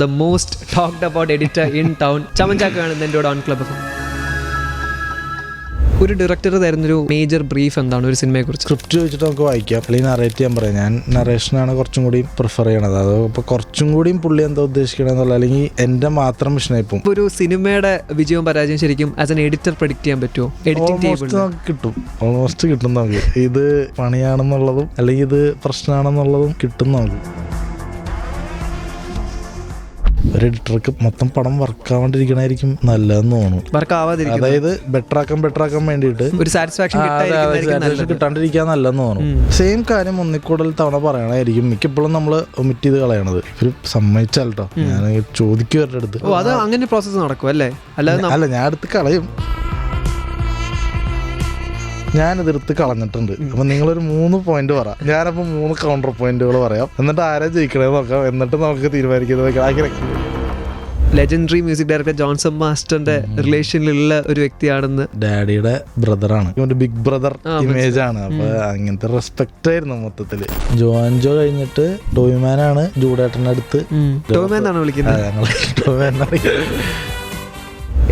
The most talked about editor in town ചമഞ്ചാക്കാണ് എന്റെ own club ഒരു director തരുന്നൊരു major brief എന്താണ് ഒരു സിനിമയെ കുറിച്ച് സ്ക്രിപ്റ്റ് ചോദിച്ചിട്ട് നമുക്ക് വായിക്കാം. അല്ലെങ്കിൽ നറേറ്റ് ചെയ്യാൻ പറയാം. ഞാൻ നറേഷനാണ് കുറച്ചും കൂടി പ്രിഫർ ചെയ്യണത്. അത് ഇപ്പൊ കുറച്ചും കൂടിയും പുള്ളി എന്താ ഉദ്ദേശിക്കണമെന്നുള്ള അല്ലെങ്കിൽ എന്റെ മാത്രം മിഷനായിപ്പം ഒരു സിനിമയുടെ വിജയവും പരാജയം ശരിക്കും ആസ് എൻ എഡിറ്റർ പ്രഡിക്ട് ചെയ്യാൻ പറ്റുമോ? എഡിറ്റിംഗ് കിട്ടും. ഓൾമോസ്റ്റ് കിട്ടും നമുക്ക്. ഇത് പണിയാണെന്നുള്ളതും അല്ലെങ്കിൽ ഇത് പ്രശ്നമാണെന്നുള്ളതും കിട്ടും നമുക്ക്. ഒരു എഡിറ്റർക്ക് മൊത്തം പടം വർക്കാവാണ്ടിരിക്കണായിരിക്കും നല്ലതെന്ന് തോന്നുന്നു. അതായത് ബെറ്റർ ആക്കാൻ ബെറ്റർ ആക്കാൻ വേണ്ടിയിട്ട് ഒരു സാറ്റിസ്ഫാക്ഷൻ കിട്ടാണ്ടിരിക്കാൻ നല്ലതെന്ന് തോന്നുന്നു. സെയിം കാര്യം ഒന്നിക്കൂടൽ തവണ പറയണായിരിക്കും. മിക്കപ്പോഴും നമ്മൾ ഒമിറ്റ് ചെയ്ത് കളയണത്. ഒരു സമ്മതിച്ചാലോ ഞാൻ ചോദിക്കും അവരുടെ അടുത്ത്. അത് അങ്ങനെ പ്രോസസ്സ് നടക്കും അല്ലേ? അല്ല ഞാൻ അടുത്ത് കളയും. ഞാൻ എടുത്ത് കളഞ്ഞിട്ടുണ്ട്. അപ്പൊ നിങ്ങളൊരു മൂന്ന് പോയിന്റ് പറ. ഞാനപ്പോ മൂന്ന് കൗണ്ടർ പോയിന്റുകൾ പറയാം. എന്നിട്ട് ആരാ ജയിക്കണേ നോക്കാം. എന്നിട്ട് നമുക്ക് തീരുമാനിക്കുന്നത് അങ്ങനെ ലെജൻഡറി മ്യൂസിക് ഡയറക്ടർ ജോൺസൺ മാസ്റ്ററിന്റെ റിലേഷനിലുള്ള ഒരു വ്യക്തിയാണെന്ന്. ഡാഡിയുടെ ബ്രദറാണ്. ഒരു ബിഗ് ബ്രദർ ഇമേജ് ആണ്. അപ്പൊ അങ്ങനത്തെ റെസ്പെക്ട് ആയിരുന്നു മൊത്തത്തിൽ. ജോൻജോ കഴിഞ്ഞിട്ട് ടോയ്മാനാണ് ജൂഡേട്ടന്റെ അടുത്ത്. ടോയ്മാൻ എന്നാണ് ആ, വിളിക്കുന്നത്.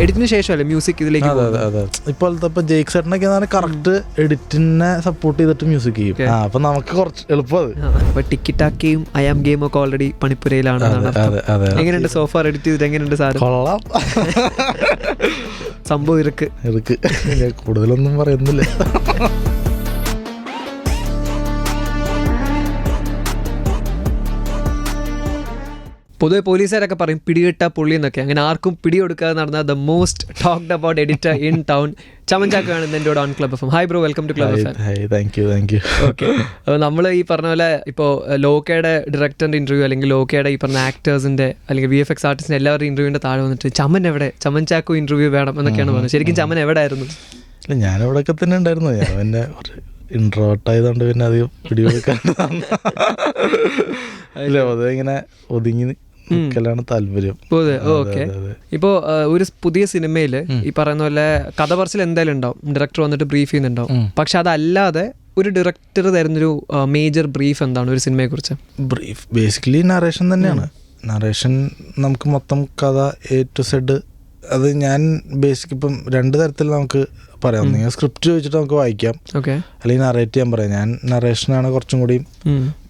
എഡിറ്റിന് ശേഷമല്ലേ മ്യൂസിക് ഇതിലേക്ക് ഇപ്പോഴത്തെ ഇപ്പൊ ജയ്ക്ക് സെറ്റിനൊക്കെ കറക്റ്റ് എഡിറ്റിനെ സപ്പോർട്ട് ചെയ്തിട്ട് മ്യൂസിക് ചെയ്യും. അപ്പൊ നമുക്ക് കുറച്ച് എളുപ്പത് അപ്പൊ ടിക്കിട്ടാക്കിയും ഐ ആം ഗെയിം ഒക്കെ ഓൾറെഡി പണിപ്പുരയിലാണ് എങ്ങനെയുണ്ട് സോഫ എഡിറ്റ് ചെയ്തിട്ട് എങ്ങനെയുണ്ട് സാർ കൊള്ളാം. സംഭവം ഇരക്ക് ഇരക്ക് കൂടുതലൊന്നും പറയുന്നില്ല. പൊതുവെ പോലീസുകാരൊക്കെ പറയും പിടികിട്ട പുള്ളി എന്നൊക്കെ. അങ്ങനെ ആർക്കും പിടികൊടുക്കാതെ നടന്ന the most talked about editor in town ചമഞ്ചാക്കാണ് എന്റെ own club F hi bro welcome to club F thank you thank you okay അപ്പോൾ നമ്മൾ ഈ പറഞ്ഞ പോലെ ഇപ്പോൾ ലോക്കയുടെ ഡയറക്ടറിന്റെ ഇന്റർവ്യൂ അല്ലെങ്കിൽ ലോക്കയുടെ ഈ പറഞ്ഞ ആക്ടേഴ്സിന്റെ അല്ലെങ്കിൽ വി എഫ് എക്സ് ആർട്ടിസ്റ്റിന്റെ എല്ലാവരുടെ ഇന്റർവ്യൂവിന്റെ താഴെ വന്നിട്ട് ചമൻ എവിടെ? ചമൻ ചാക്കോ ഇന്റർവ്യൂ വേണം എന്നൊക്കെയാണ് പറഞ്ഞത്. ശരിക്കും ചമൻ എവിടെ ആയിരുന്നു ഇല്ല ഞാൻ ഇവിടെയൊക്കെ തന്നെ ഉണ്ടായിരുന്നു. ഞാൻ എന്നെ ഇൻട്രോട്ട് ആയതുകൊണ്ട് പിന്നെ അധികം പിടികൊടുക്കാൻ ഇല്ല അത് ഇങ്ങനെ ഒതുങ്ങി നിൽക്കലാണ് താല്പര്യം. അതെ. ഒരു പുതിയ സിനിമയിൽ ഈ പറയുന്ന പോലെ കഥ പറച്ചിൽ എന്തായാലും ഉണ്ടാവും. ഡയറക്ടർ വന്നിട്ട് ബ്രീഫ് ചെയ്യുന്നുണ്ടാവും. പക്ഷെ അതല്ലാതെ ഒരു ഡയറക്ടർ തരുന്നൊരു മേജർ ബ്രീഫ് എന്താണ് ഒരു സിനിമയെ കുറിച്ച്? ബ്രീഫ് ബേസിക്കലി നറേഷൻ തന്നെയാണ്. നറേഷൻ നമുക്ക് മൊത്തം കഥ എ ടു സെഡ് അത് ഞാൻ ബേസിക് ഇപ്പം രണ്ട് തരത്തിൽ നമുക്ക് പറയാം. നിങ്ങൾ സ്ക്രിപ്റ്റ് ചോദിച്ചിട്ട് നമുക്ക് വായിക്കാം. ഓക്കെ അല്ലെങ്കിൽ നറേറ്റ് ചെയ്യാൻ പറയാം. ഞാൻ നറേഷനാണ് കുറച്ചും കൂടി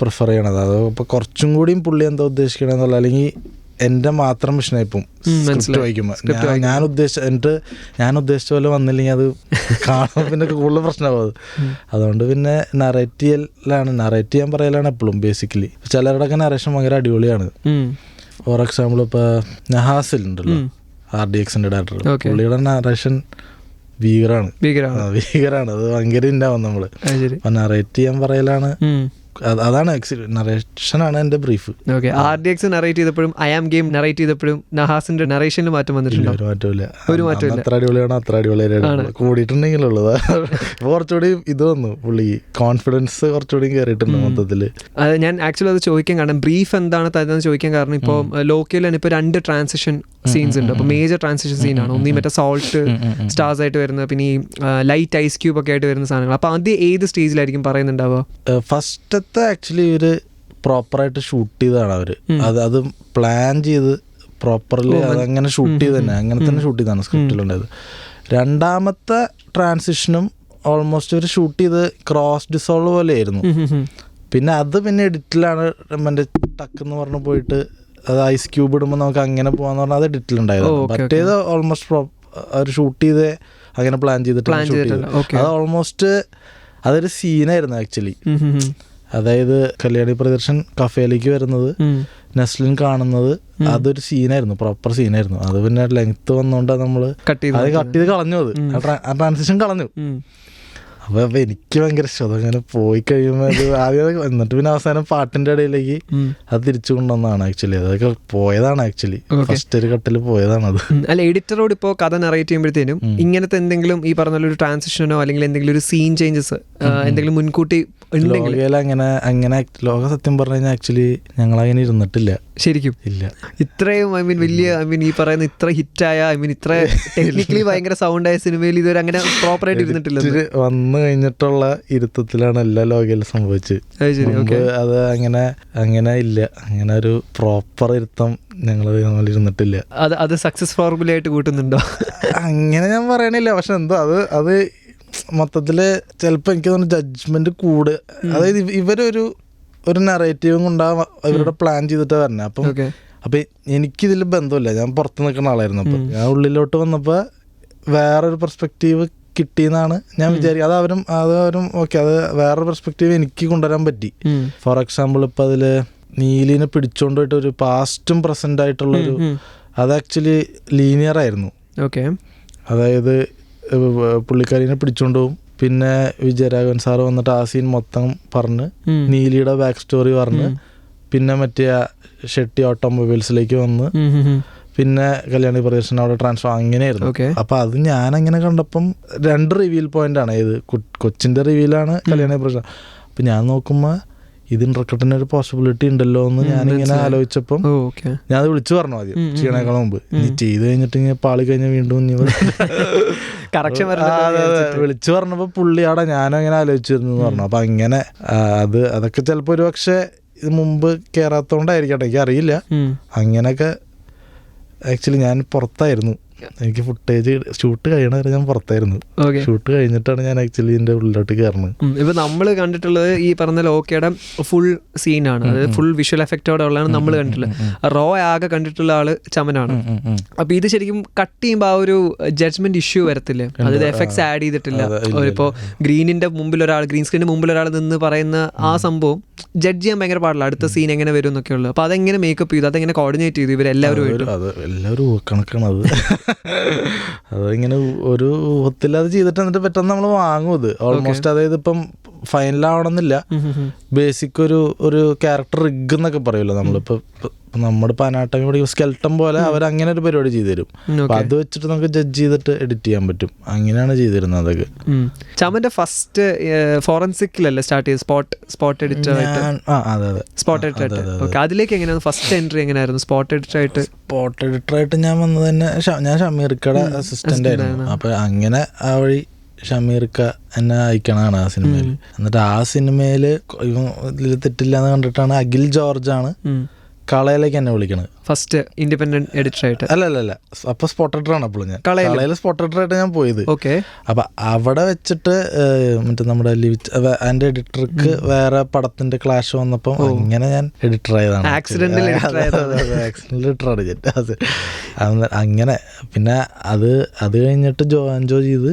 പ്രിഫർ ചെയ്യണത്. അത് ഇപ്പോൾ കുറച്ചും കൂടിയും പുള്ളി എന്താ ഉദ്ദേശിക്കണമെന്നുള്ള അല്ലെങ്കിൽ എന്റെ മാത്രം മിഷനായിപ്പം സ്ക്രിപ്റ്റ്. വായിക്കുമ്പോൾ ഞാൻ- ഞാൻ ഉദ്ദേശിച്ച എന്നിട്ട് ഞാൻ ഉദ്ദേശിച്ച പോലെ വന്നില്ലെങ്കിൽ അത് കാണുമ്പോൾ പിന്നെ കൂടുതൽ പ്രശ്നമാവും അതുകൊണ്ട് പിന്നെ നറേറ്റ് ചെയ്യലാണ്. നറേറ്റ് ചെയ്യാൻ പറയലാണ് എപ്പോഴും ബേസിക്കലി ചിലരുടെയൊക്കെ നറേഷൻ ഭയങ്കര അടിപൊളിയാണ്. ഫോർ എക്സാമ്പിൾ ഇപ്പോൾ നഹാസിൽ ഉണ്ടല്ലോ ആർ ഡി എക്സിന്റെ ഡയറക്ടർ പുള്ളിയുടെ നറേഷൻ ഭീകരാണ്. ഭീകരമാണ് ആ, ഭീകരാണ്. അത് ഭയങ്കര ഉണ്ടാവും നമ്മൾ. അപ്പൊ നറേറ്റ് ചെയ്യാൻ പറയലാണ്. അതാണ് നറേഷൻ ആണ് എന്റെ brief okay R D X narrate ചെയ്തപ്പോഴും ഐ ആം ഗെയിം നറേറ്റ് ചെയ്തപ്പോഴും നഹാസിന്റെ നറേഷനിൽ മാറ്റം വന്നിട്ടുണ്ട്? ഒരു മാറ്റമില്ല ഒരു മാറ്റമില്ല. അത്ര അടിപൊളിയാണ് അത്ര അടിപൊളിയാണ് കൂടിയിട്ടുണ്ടെങ്കിലുള്ളത് കുറച്ചുകൂടി ഇത് വന്നു പുള്ളി കോൺഫിഡൻസ് കുറച്ചുകൂടി കയറിയിട്ടുണ്ട് മൊത്തത്തിൽ. ഞാൻ ആക്ച്വലി അത് ചോദിക്കാൻ കാരണം ബ്രീഫ് എന്താണ് തരുന്നത് ചോദിക്കാൻ കാരണം ഇപ്പോൾ ലോക്കലാണ് തന്നെ ഇപ്പോൾ രണ്ട് ട്രാൻസിഷൻ സീൻസ് ഉണ്ട്. അപ്പോൾ മേജർ ട്രാൻസിഷൻ സീനാണ് ഒന്നീ മറ്റേ സോൾട്ട് സ്റ്റാർസ് ആയിട്ട് വരുന്ന പിന്നെ ഈ ലൈറ്റ് ഐസ് ക്യൂബ് ഒക്കെ ആയിട്ട് വരുന്ന സാധനങ്ങൾ. അപ്പോൾ ആദ്യം ഏത് സ്റ്റേജിലായിരിക്കും പറയുന്നുണ്ടാവുക? ഫസ്റ്റത്തെ ആക്ച്വലി ഒരു പ്രോപ്പറായിട്ട് ഷൂട്ട് ചെയ്തതാണ് അവർ അത് അത് പ്ലാൻ ചെയ്ത് പ്രോപ്പർലി അതങ്ങനെ ഷൂട്ട് ചെയ്ത് തന്നെ അങ്ങനെ തന്നെ ഷൂട്ട് ചെയ്താണ് സ്ക്രിപ്റ്റിലുണ്ടായത് രണ്ടാമത്തെ ട്രാൻസിഷനും ഓൾമോസ്റ്റ് ഒരു ഷൂട്ട് ചെയ്ത് ക്രോസ് ഡിസോൾവ് പോലെ ആയിരുന്നു പിന്നെ അത് പിന്നെ എഡിറ്റിലാണ് മറ്റേ ടക്ക് എന്ന് പറഞ്ഞ് പോയിട്ട് അത് ഐസ് ക്യൂബ് ഇടുമ്പോൾ നമുക്ക് അങ്ങനെ പോകാന്ന് പറഞ്ഞാൽ അത് okay, മറ്റേത് ഓൾമോസ്റ്റ് അവർ ഷൂട്ട് ചെയ്ത് അങ്ങനെ പ്ലാൻ ചെയ്തിട്ട് അത് ഓൾമോസ്റ്റ് അതൊരു സീനായിരുന്നു ആക്ച്വലി അതായത് കല്യാണി പ്രദർശൻ കഫേയിലേക്ക് വരുന്നത് നെസ്ലിൻ കാണുന്നത് അതൊരു സീനായിരുന്നു പ്രോപ്പർ സീനായിരുന്നു അത് പിന്നെ ലെങ്ത് വന്നോണ്ടാ നമ്മൾ കട്ട് ചെയ്ത് അത് കട്ട് ചെയ്ത് കളഞ്ഞു അത്. ആ ട്രാൻസിഷൻ കളഞ്ഞു. ഉം. അപ്പൊ അപ്പൊ എനിക്ക് ഭയങ്കര ഇഷ്ടം. അതങ്ങനെ പോയി കഴിയുമ്പോൾ അത് ആദ്യം എന്നിട്ട് പിന്നെ അവസാനം പാട്ടിന്റെ ഇടയിലേക്ക് അത് തിരിച്ചു കൊണ്ടുവന്നതാണ് ആക്ച്വലി അതൊക്കെ പോയതാണ് ആക്ച്വലി ഫസ്റ്റ് ഒരു കട്ടിൽ പോയതാണ് അത്. അല്ല എഡിറ്ററോട് ഇപ്പോൾ കഥ നറേറ്റ് ചെയ്യുമ്പോഴത്തേനും ഇങ്ങനത്തെ എന്തെങ്കിലും ഈ പറഞ്ഞ ഒരു ട്രാൻസിഷനോ അല്ലെങ്കിൽ എന്തെങ്കിലും ഒരു സീൻ ചേഞ്ചസ് എന്തെങ്കിലും മുൻകൂട്ടി ഉണ്ടെങ്കിൽ അങ്ങനെ അങ്ങനെ ലോക സത്യം പറഞ്ഞു കഴിഞ്ഞാൽ ആക്ച്വലി ഞങ്ങൾ അങ്ങനെ ഇരുന്നിട്ടില്ല. ശരിക്കും. ഇല്ല. ഇത്രയും ഐ മീൻ വലിയ ഐ മീൻ ഈ പറയുന്ന ഇത്ര ഹിറ്റായ ഐ മീൻ ഇത്ര ടെക്നിക്കലി ഭയങ്കര സൗണ്ട് ആയ സിനിമയിൽ ഇതുവരെ അങ്ങനെ പ്രോപ്പറായിട്ട് ഇരുന്നിട്ടില്ല വന്നു കഴിഞ്ഞിട്ടുള്ള ഇരുത്തത്തിലാണ് എല്ലാ ലോകയിലും സംഭവിച്ചത്. അത് അങ്ങനെ അങ്ങനെ ഇല്ല. അങ്ങനെ ഒരു പ്രോപ്പർ ഇരുത്തം ഞങ്ങൾ നമ്മൾ ഇരുന്നിട്ടില്ല. അത് അത് സക്സസ് ഫോർമുലയായിട്ട് കൂട്ടുന്നുണ്ടോ? അങ്ങനെ ഞാൻ പറയണില്ല. പക്ഷെ എന്തോ അത് അത് മൊത്തത്തിൽ ചിലപ്പോൾ എനിക്ക് തോന്നുന്നു ജഡ്ജ്മെന്റ് കൂട്. അതായത് ഇവ- ഇവരൊരു ഒരു നറേറ്റീവും കൊണ്ടാ ഇവരുടെ പ്ലാൻ ചെയ്തിട്ട് വരണേ. അപ്പം അപ്പൊ എനിക്കിതിൽ ബന്ധമില്ല. ഞാൻ പുറത്ത് നിൽക്കുന്ന ആളായിരുന്നു അപ്പൊ. ഞാൻ ഉള്ളിലോട്ട് വന്നപ്പോ വേറൊരു പെർസ്പെക്റ്റീവ് കിട്ടിയെന്നാണ് ഞാൻ വിചാരിക്കുക അത് അവരും അത് അവരും ഓക്കെ അത് വേറൊരു പെർസ്പെക്റ്റീവ് എനിക്ക് കൊണ്ടുവരാൻ പറ്റി. ഫോർ എക്സാമ്പിൾ ഇപ്പൊ അതിൽ നീലിനെ പിടിച്ചോണ്ട് പോയിട്ട് ഒരു പാസ്റ്റും പ്രസന്റ് ആയിട്ടുള്ള ഒരു അത് ആക്ച്വലി ലീനിയർ ആയിരുന്നു. ഓക്കെ അതായത് പുള്ളിക്കാരിനെ പിടിച്ചോണ്ട് പോകും പിന്നെ വിജയരാഘവൻ സാർ വന്നിട്ട് ആ സീൻ മൊത്തം പറഞ്ഞ് നീലിയുടെ ബാക്ക് സ്റ്റോറി പറഞ്ഞ് പിന്നെ മറ്റേ ഷെട്ടി ഓട്ടോമൊബൈൽസിലേക്ക് വന്ന് പിന്നെ കല്യാണി പ്രദേശം അവിടെ ട്രാൻസ്ഫർ അങ്ങനെയായിരുന്നു. അപ്പൊ അത് ഞാൻ അങ്ങനെ കണ്ടപ്പം രണ്ട് റിവീൽ പോയിന്റ് ആണ്. ഇത് കൊച്ചിന്റെ റിവീലാണ് കല്യാണി പ്രദേശം അപ്പൊ ഞാൻ നോക്കുമ്പോ ഇതിന് റെക്കോർഡിന് ഒരു പോസിബിലിറ്റി ഉണ്ടല്ലോ എന്ന് ഞാൻ ഇങ്ങനെ. ആലോചിച്ചപ്പം ഞാൻ അത് വിളിച്ചു പറഞ്ഞു ആദ്യം ചെയ്യണേക്കാളും മുമ്പ്. ഇനി ചെയ്ത് കഴിഞ്ഞിട്ട് ഇങ്ങനെ പാളി കഴിഞ്ഞാൽ വീണ്ടും ഇനി കറക്ഷൻ. വിളിച്ചു. പറഞ്ഞപ്പോ പുള്ളിയാടെ ഞാനും ഇങ്ങനെ ആലോചിച്ചിരുന്നു എന്ന് പറഞ്ഞു. അപ്പൊ അങ്ങനെ അത് അതൊക്കെ ചിലപ്പോ ഒരു പക്ഷെ ഇത് മുമ്പ് കേറാത്തോണ്ടായിരിക്കട്ടെ. എനിക്ക് അറിയില്ല അങ്ങനെയൊക്കെ ആക്ച്വലി ഞാൻ പുറത്തായിരുന്നു. എനിക്ക് ഫുട്ടേജ് ഷൂട്ട് കഴിയണ വരെ ഞാൻ പുറത്തായിരുന്നു. ഷൂട്ട് കഴിഞ്ഞിട്ടാണ് ഞാൻ ആക്ച്വലി ഇതിന്റെ ഉള്ളിലോട്ട് കയറുന്നത് ഇപ്പൊ നമ്മൾ കണ്ടിട്ടുള്ളത് ഈ പറഞ്ഞ ലോക്കയുടെ ഫുൾ സീനാണ് അതായത് ഫുൾ വിഷ്വൽ എഫക്റ്റോടെ ഉള്ളതാണ് നമ്മൾ കണ്ടിട്ടുള്ളത്. റോ ആകെ കണ്ടിട്ടുള്ള ആൾ ചമനാണ്. അപ്പൊ ഇത് ശരിക്കും കട്ട് ചെയ്യുമ്പോൾ ആ ഒരു ജഡ്ജ്മെന്റ് ഇഷ്യൂ വരത്തില്ലേ? അതായത് എഫക്ട്സ് ആഡ് ചെയ്തിട്ടില്ല. ഇപ്പോ ഗ്രീനിന്റെ മുമ്പിൽ ഒരാൾ ഗ്രീൻ സ്ക്രീനിന്റെ മുമ്പിൽ ഒരാൾ നിന്ന് പറയുന്ന ആ സംഭവം ജഡ്ജ് ചെയ്യാൻ ഭയങ്കര പാടില്ല. അടുത്ത സീൻ എങ്ങനെ വരും എന്നൊക്കെ ഉള്ളത് അപ്പൊ അതെങ്ങനെ മേക്കപ്പ് ചെയ്തു? അതെങ്ങനെ കോർഡിനേറ്റ് ചെയ്തു ഇവരെല്ലാവരും എല്ലാവരും അത്. അതിങ്ങനെ ഒരു ഒത്തില്ലാതെ ചെയ്തിട്ട് എന്നിട്ട് പെട്ടെന്ന് നമ്മൾ വാങ്ങും ഇത്. ഓൾമോസ്റ്റ് അതായത് ഇപ്പം ഫൈനലാവണമെന്നില്ല ബേസിക് ഒരു ഒരു ക്യാരക്ടർ റിഗ് എന്നൊക്കെ പറയുമല്ലോ നമ്മളിപ്പോ ഇപ്പൊ നമ്മുടെ പനാട്ടമി പഠിക്കും സ്കെൽട്ടം പോലെ അവർ അങ്ങനെ ഒരു പരിപാടി ചെയ്തു തരും അപ്പൊ അത് വെച്ചിട്ട് നമുക്ക് ജഡ്ജ് ചെയ്തിട്ട് എഡിറ്റ് ചെയ്യാൻ പറ്റും. അങ്ങനെയാണ് ചെയ്തിരുന്നത് അതൊക്കെ. ചാമന്റെ ഫസ്റ്റ് ഫോറൻസിക്കിലല്ലേ സ്റ്റാർട്ട് ചെയ്ത് സ്പോട്ട് സ്പോട്ട് എഡിറ്റർ ആയിട്ട്? അതെ അതെ. സ്പോട്ട് എഡിറ്റർ ആയിട്ട്. ഓക്കെ അതിലേക്ക് എങ്ങനെയാണ്? ഫസ്റ്റ് എൻട്രി എങ്ങനെയായിരുന്നു? സ്പോട്ട് എഡിറ്റർ ആയിട്ട്? സ്പോട്ട് എഡിറ്ററായിട്ട് ഞാൻ വന്നത് തന്നെ ഞാൻ ഷമീർക്കയുടെ അസിസ്റ്റന്റ് ആയിരുന്നു. അപ്പൊ അങ്ങനെ ആ വഴി ഷമീർക്ക എന്നെ അയക്കണതാണ് ആ സിനിമയിൽ എന്നിട്ട് ആ സിനിമയിൽ ഇവൻ ഇതിൽ തെറ്റില്ല എന്ന് കണ്ടിട്ടാണ് അഖിൽ ജോർജ് ആണ് കളയിലേക്ക് എന്നെ വിളിക്കണത്. ഫസ്റ്റ് ഇൻഡിപെൻഡന്റ് എഡിറ്റർ ആയിട്ട്. അല്ല അല്ല അല്ല അപ്പൊ സ്പോട്ട് എഡിറ്റർ ആണ് അപ്പോൾ ഞാൻ? കളയിൽ സ്പോട്ട് എഡിറ്റർ ആയിട്ട് ഞാൻ പോയത്. ഓക്കെ അപ്പൊ അവിടെ വെച്ചിട്ട് മറ്റേ നമ്മുടെ എന്റെ അതിന്റെ എഡിറ്റർക്ക് വേറെ പടത്തിന്റെ ക്ലാഷ് വന്നപ്പോൾ ഇങ്ങനെ ഞാൻ എഡിറ്റർ ആയതാണ്. ആക്സിഡന്റൽ എഡിറ്ററാണ് ഞാൻ. അത് അങ്ങനെ. പിന്നെ അത് അത് കഴിഞ്ഞിട്ട് ജോവാൻജോ ചെയ്ത്.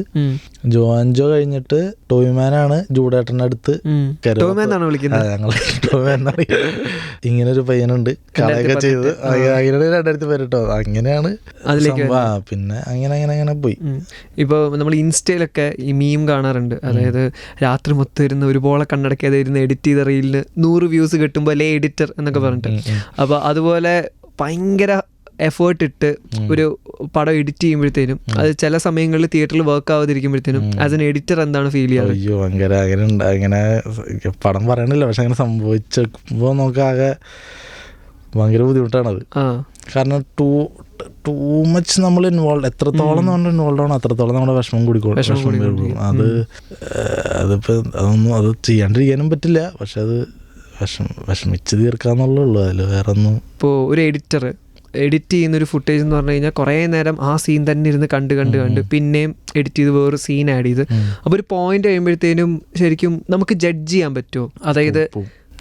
ജോവാൻജോ കഴിഞ്ഞിട്ട് ടോയ്മാനാണ് ജൂഡേട്ടന്റെ അടുത്ത് ഞങ്ങൾ ടോയ്മാൻ ഇങ്ങനെ ഒരു പയ്യനുണ്ട്. കളയൊക്കെ ചെയ്ത്. രണ്ടായിരത്തി പേരിട്ടോ അങ്ങനെയാണ് അതിലേക്ക്. പിന്നെ അങ്ങനെ അങ്ങനെ അങ്ങനെ പോയി. ഇപ്പോൾ നമ്മൾ ഇൻസ്റ്റയിലൊക്കെ ഈ മീം കാണാറുണ്ട്. അതായത് രാത്രി മൊത്തം ഇരുന്ന് ഒരുപോലെ കണ്ണടക്കാതെ ഇരുന്ന് എഡിറ്റ് ചെയ്ത റീലിന് നൂറ് വ്യൂസ് കിട്ടുമ്പോൾ അല്ലേ എഡിറ്റർ എന്നൊക്കെ പറഞ്ഞിട്ട്. അപ്പോൾ അതുപോലെ ഭയങ്കര എഫേർട്ട് ഇട്ട് ഒരു പടം എഡിറ്റ് ചെയ്യുമ്പോഴത്തേനും അത് ചില സമയങ്ങളിൽ തിയേറ്ററിൽ വർക്ക് ആവാതിരിക്കുമ്പോഴത്തേനും ആസ് എൻ എഡിറ്റർ എന്താണ് ഫീൽ ചെയ്യാറ്? അയ്യോ ഭയങ്കര അങ്ങനെ ഉണ്ട്. അങ്ങനെ പടം പറയണില്ല. പക്ഷെ അങ്ങനെ സംഭവിച്ചപ്പോൾ നമുക്കാകെ ഭയങ്കര ബുദ്ധിമുട്ടാണത്. കാരണം ടൂ ടൂ മച്ച് നമ്മൾ ഇൻവോൾവ് എത്രത്തോളം നമ്മൾ ഇൻവോൾവ് ആണോ അത്രത്തോളം നമ്മുടെ വിഷമം കൂടിക്കോളും. വിഷമം. അത് അതിപ്പോ അതൊന്നും അത് ചെയ്യാണ്ടിരിക്കാനും പറ്റില്ല. പക്ഷെ അത് വിഷം വിഷമിച്ച് തീർക്കാന്നുള്ളൂ അതിൽ വേറെ ഒന്നും ഇപ്പോ ഒരു എഡിറ്റർ എഡിറ്റ് ചെയ്യുന്ന ഒരു ഫുട്ടേജ് എന്ന് പറഞ്ഞു കഴിഞ്ഞാൽ കുറേ നേരം ആ സീൻ തന്നെ ഇരുന്ന് കണ്ട് കണ്ട് കണ്ട് പിന്നെയും എഡിറ്റ് ചെയ്ത് വേറെ സീൻ ആഡ് ചെയ്ത്. അപ്പോൾ ഒരു പോയിന്റ് കഴിയുമ്പോഴത്തേനും ശരിക്കും നമുക്ക് ജഡ്ജ് ചെയ്യാൻ പറ്റുമോ? അതായത്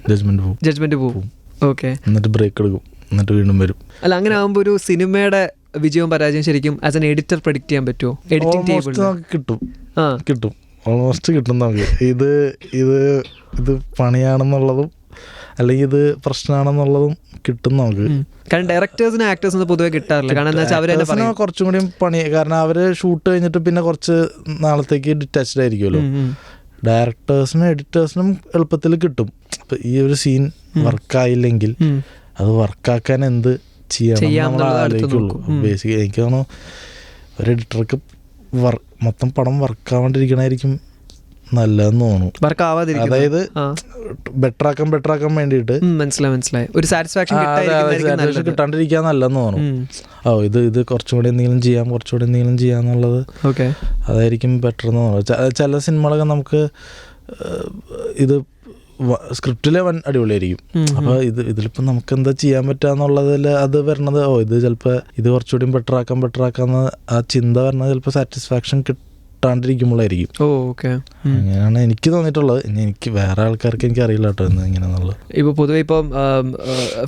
ജഡ്ജ്മെന്റ് പോവും. ജഡ്ജ്മെന്റ് പോകും ഓക്കെ. എന്നിട്ട് ബ്രേക്ക് എടുക്കും. എന്നിട്ട് വീണ്ടും വരും. അല്ല അങ്ങനെ ആകുമ്പോൾ ഒരു സിനിമയുടെ വിജയവും പരാജയം ശരിക്കും ആസ് എൻ എഡിറ്റർ പ്രഡിക്റ്റ് ചെയ്യാൻ പറ്റുമോ എഡിറ്റിംഗ് ടേബിൾ കിട്ടും. ആ. കിട്ടും. ഓൾമോസ്റ്റ് കിട്ടും നമുക്ക്. ഇത് ഇത് ഇത് പണിയാണെന്നുള്ളതും അല്ലെങ്കിൽ ഇത് പ്രശ്നമാണെന്നുള്ളതും കിട്ടും നമുക്ക്. കാരണം ഡയറക്ടേഴ്സിന് ആക്ടേഴ്സിന് പൊതുവെ കിട്ടാറില്ല. കാരണം എന്താ വെച്ചാൽ കുറച്ചും കൂടി പണി. കാരണം അവർ ഷൂട്ട് കഴിഞ്ഞിട്ട് പിന്നെ കുറച്ച് നാളത്തേക്ക് ഡിറ്റാച്ച്ഡ് ആയിരിക്കുമല്ലോ. ഡയറക്ടേഴ്സിനും എഡിറ്റേഴ്സിനും എളുപ്പത്തിൽ കിട്ടും. ഈ ഒരു സീൻ വർക്കായില്ലെങ്കിൽ. അത് വർക്കാക്കാൻ എന്ത് ചെയ്യണം ചെയ്യാം നമ്മൾ എന്നുള്ളത് അടുത്ത് ആലോചിക്കുള്ളൂ. നോക്കും. ഉം. ബേസിക് എനിക്ക് തോന്നുന്നു ഒരു എഡിറ്റർക്ക് മൊത്തം പടം വർക്കാവാണ്ടിരിക്കണായിരിക്കും നല്ലതെന്ന് തോന്നുന്നു. അതായത് ബെറ്റർ ആക്കാൻ ബെറ്റർ ആക്കാൻ വേണ്ടിയിട്ട് മനസ്സിലായി മനസ്സിലായി. ഒരു സാറ്റിസ്ഫാക്ഷൻ കിട്ടാണ്ടിരിക്കാൻ നല്ലതെന്ന് തോന്നുന്നു. ഓ ഇത് ഇത് കുറച്ചും കൂടി എന്തെങ്കിലും ചെയ്യാം കുറച്ചുകൂടി എന്തെങ്കിലും ചെയ്യാന്നുള്ളത് അതായിരിക്കും ബെറ്റർ എന്ന് തോന്നുന്നു ചില സിനിമകളൊക്കെ നമുക്ക് ഇത് സ്ക്രിപ്റ്റിലെ വൻ അടിപൊളിയായിരിക്കും. അപ്പോൾ ഇത് ഇതിലിപ്പോൾ നമുക്ക് എന്താ ചെയ്യാൻ പറ്റുകയെന്നുള്ളതിൽ അത് വരണത് ഓ ഇത് ചിലപ്പോൾ ഇത് കുറച്ചുകൂടി ബെറ്റർ ആക്കാൻ ബെറ്റർ ആക്കാന്ന് ആ ചിന്ത വരണത് ചിലപ്പോൾ സാറ്റിസ്ഫാക്ഷൻ കിട്ടാണ്ടിരിക്കുമ്പോഴായിരിക്കും അങ്ങനെയാണ് എനിക്ക് തോന്നിയിട്ടുള്ളത്. ഇനി എനിക്ക് വേറെ ആൾക്കാർക്ക് എനിക്ക് അറിയില്ല കേട്ടോ എന്ന് ഇപ്പൊ ഇപ്പോൾ പൊതുവെ ഇപ്പം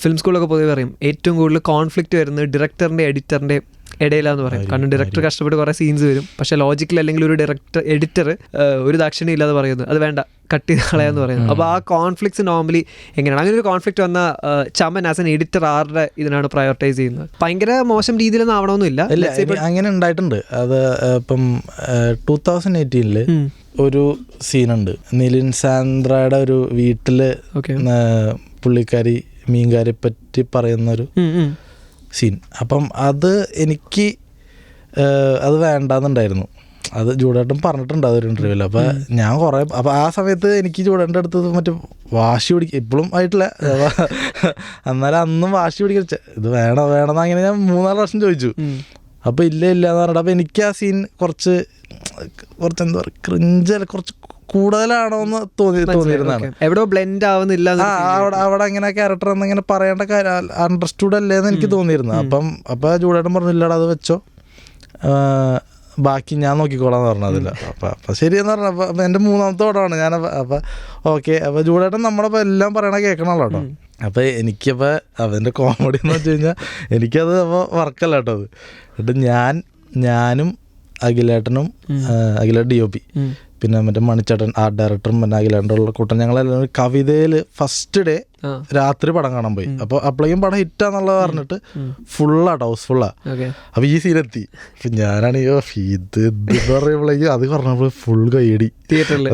ഫിലിം സ്കൂളിലൊക്കെ പൊതുവെ പറയും ഏറ്റവും കൂടുതൽ കോൺഫ്ലിക്റ്റ് വരുന്നത് ഡയറക്ടറിന്റെ എഡിറ്ററിന്റെ ഇടയിലാന്ന് പറയും. കാരണം ഡയറക്ടർ കഷ്ടപ്പെട്ട് കുറേ സീൻസ് വരും. പക്ഷേ ലോജിക്കൽ അല്ലെങ്കിൽ ഒരു ഡയറക്ടർ എഡിറ്റർ ഒരു ദാക്ഷിണ്യം ഇല്ലാതെ പറയുന്നു. അത് വേണ്ട. കട്ട് ചെയ്ത് കളയാന്ന് പറയുന്നത് അപ്പോൾ ആ കോൺഫ്ലിക്ട്സ് നോർമലി എങ്ങനെയാണ്? അങ്ങനെ ഒരു കോൺഫ്ലിക്റ്റ് വന്ന ചമൻ ആസ് എൻ എഡിറ്റർ ആരുടെ ഇതിനാണ് പ്രയോറിറ്റൈസ് ചെയ്യുന്നത്? ഭയങ്കര മോശം രീതിയിലൊന്നും ആവണമെന്നില്ല. അങ്ങനെ ഉണ്ടായിട്ടുണ്ട്. അത് ഇപ്പം ടൂ തൗസൻഡ് എയ്റ്റീനിൽ ഒരു സീനുണ്ട് നിലിൻ സാന്ദ്രയുടെ ഒരു വീട്ടിൽ പുള്ളിക്കാരി മീൻകാരെ പറ്റി പറയുന്നൊരു സീൻ. അപ്പം അത് എനിക്ക് അത് വേണ്ടാന്നുണ്ടായിരുന്നു. അത് ചൂടേട്ടും പറഞ്ഞിട്ടുണ്ട് അതൊരു ഇന്റർവ്യൂവിൽ അപ്പോൾ ഞാൻ കുറേ അപ്പോൾ ആ സമയത്ത് എനിക്ക് ചൂടേണ്ട അടുത്തത് മറ്റേ വാശി പിടിക്കുക ഇപ്പോഴും ആയിട്ടില്ല. എന്നാലും അന്നും വാശി പിടിക്കുക ഇത് വേണോ വേണം അങ്ങനെ ഞാൻ മൂന്നാൽ പ്രാവശ്യം ചോദിച്ചു. അപ്പോൾ ഇല്ല ഇല്ല എന്ന് പറഞ്ഞിട്ട് അപ്പോൾ എനിക്ക് ആ സീൻ കുറച്ച് കുറച്ച് എന്താ പറയുക ക്രിഞ്ചല്ല കുറച്ച് കൂടുതലാണോ എന്ന് തോന്നി തോന്നിയിരുന്നതാണ്. എവിടെ ബ്ലെൻഡ് ആവുന്നില്ല അവിടെ അവിടെ അങ്ങനെ ക്യാരക്ടർ എന്നിങ്ങനെ പറയേണ്ട കാര്യം അണ്ടർസ്റ്റുഡ് അല്ലേ എന്ന് എനിക്ക് തോന്നിയിരുന്നു. അപ്പം അപ്പം ചൂടായിട്ടും പറഞ്ഞില്ലടാ അത് വെച്ചോ. ബാക്കി ഞാൻ നോക്കിക്കോളാം എന്ന് പറഞ്ഞതില്ല അപ്പം അപ്പം ശരിയെന്ന് പറഞ്ഞു. അപ്പം എന്റെ മൂന്നാമത്തെ ഓടമാണ് ഞാൻ അപ്പം ഓക്കെ അപ്പം ചൂടായിട്ടും നമ്മളപ്പോൾ എല്ലാം പറയണ കേൾക്കണമല്ലോ കേട്ടോ അപ്പം എനിക്കപ്പോൾ അവന്റെ കോമഡി എന്ന് വെച്ച് കഴിഞ്ഞാൽ എനിക്കത് അപ്പോൾ വർക്കല്ല കേട്ടോ അത്. എന്നിട്ട് ഞാൻ ഞാനും അഖിലേട്ടനും അഖിലേട്ട് ഡി ഒ പി പിന്നെ മറ്റേ മണിച്ചേട്ടൻ ആ ഡയറക്ടറും പിന്നെ കൂട്ടം ഞങ്ങളെല്ലാവരും കവിതയിൽ ഫസ്റ്റ് ഡേ രാത്രി പടം കാണാൻ പോയി. അപ്പോൾ അപ്പോഴേക്കും പടം ഹിറ്റാന്നുള്ളത് പറഞ്ഞിട്ട് ഫുള്ളാട്ടോ ഹൗസ് ഫുള്ളാ അപ്പൊ അപ്പോൾ ഈ സീനെത്തി ഞാനാണ് ഇത് ഇത് പറയുമ്പോഴേക്കും അത് പറഞ്ഞപ്പോൾ ഫുൾ കൈയടി തിയേറ്ററിൽ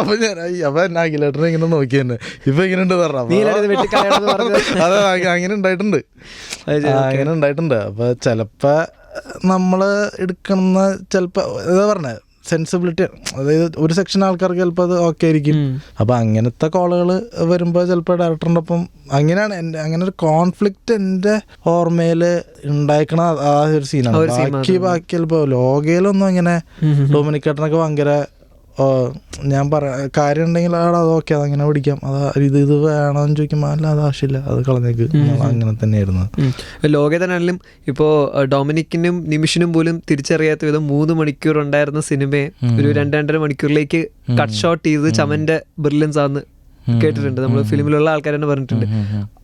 അപ്പോൾ ഞാൻ അപ്പൊ എന്നെ അഖിലേട്ടനെ ഇങ്ങനെ നോക്കി തന്നെ ഇപ്പൊ ഇങ്ങനെ പറഞ്ഞത്. അതെ അങ്ങനെ ഉണ്ടായിട്ടുണ്ട്. അങ്ങനെ ഉണ്ടായിട്ടുണ്ട്. അപ്പൊ ചിലപ്പോൾ നമ്മൾ എടുക്കുന്ന ചെലപ്പോ എന്താ പറഞ്ഞ സെൻസിബിലിറ്റി അതായത് ഒരു സെക്ഷൻ ആൾക്കാർക്ക് ചിലപ്പോൾ അത് ഓക്കെ ആയിരിക്കും. അപ്പോൾ അപ്പൊ അങ്ങനത്തെ കോളുകൾ വരുമ്പോൾ ചിലപ്പോൾ ഡയറക്ടറിന്റെ ഒപ്പം അങ്ങനെയാണ് എന്റെ അങ്ങനെ ഒരു കോൺഫ്ലിക്റ്റ് എന്റെ ഓർമ്മയിൽ ഉണ്ടായിക്കണ ആ ഒരു സീനാണ് ബാക്കി ബാക്കി ചിലപ്പോൾ ലോകയിലൊന്നും അങ്ങനെ ഡൊമിനിക്കേട്ടനൊക്കെ ഭയങ്കര ഞാൻ പറ കാര്യം ഉണ്ടെങ്കിൽ ആടാ അത് ഓക്കെ അതങ്ങനെ പിടിക്കാം. അത് ഇത് ഇത് വേണമെന്ന് ചോദിക്കുമ്പോൾ അല്ല അത് ആവശ്യമില്ല. അത് കളഞ്ഞേക്ക്. അങ്ങനെ തന്നെയായിരുന്നു. ലോകെ ഇപ്പോ ഇപ്പോൾ ഡൊമിനിക്കിനും നിമിഷിനും പോലും തിരിച്ചറിയാത്ത വിധം മൂന്ന് മണിക്കൂർ ഉണ്ടായിരുന്ന സിനിമയെ ഒരു രണ്ട് രണ്ടര മണിക്കൂറിലേക്ക് കട്ട് ഷോട്ട് ചെയ്ത് ചമന്റെ ബ്രില്യൻസ് ആണെന്ന് കേട്ടിട്ടുണ്ട്. നമ്മൾ ഫിലിമിലുള്ള ആൾക്കാർ തന്നെ പറഞ്ഞിട്ടുണ്ട്.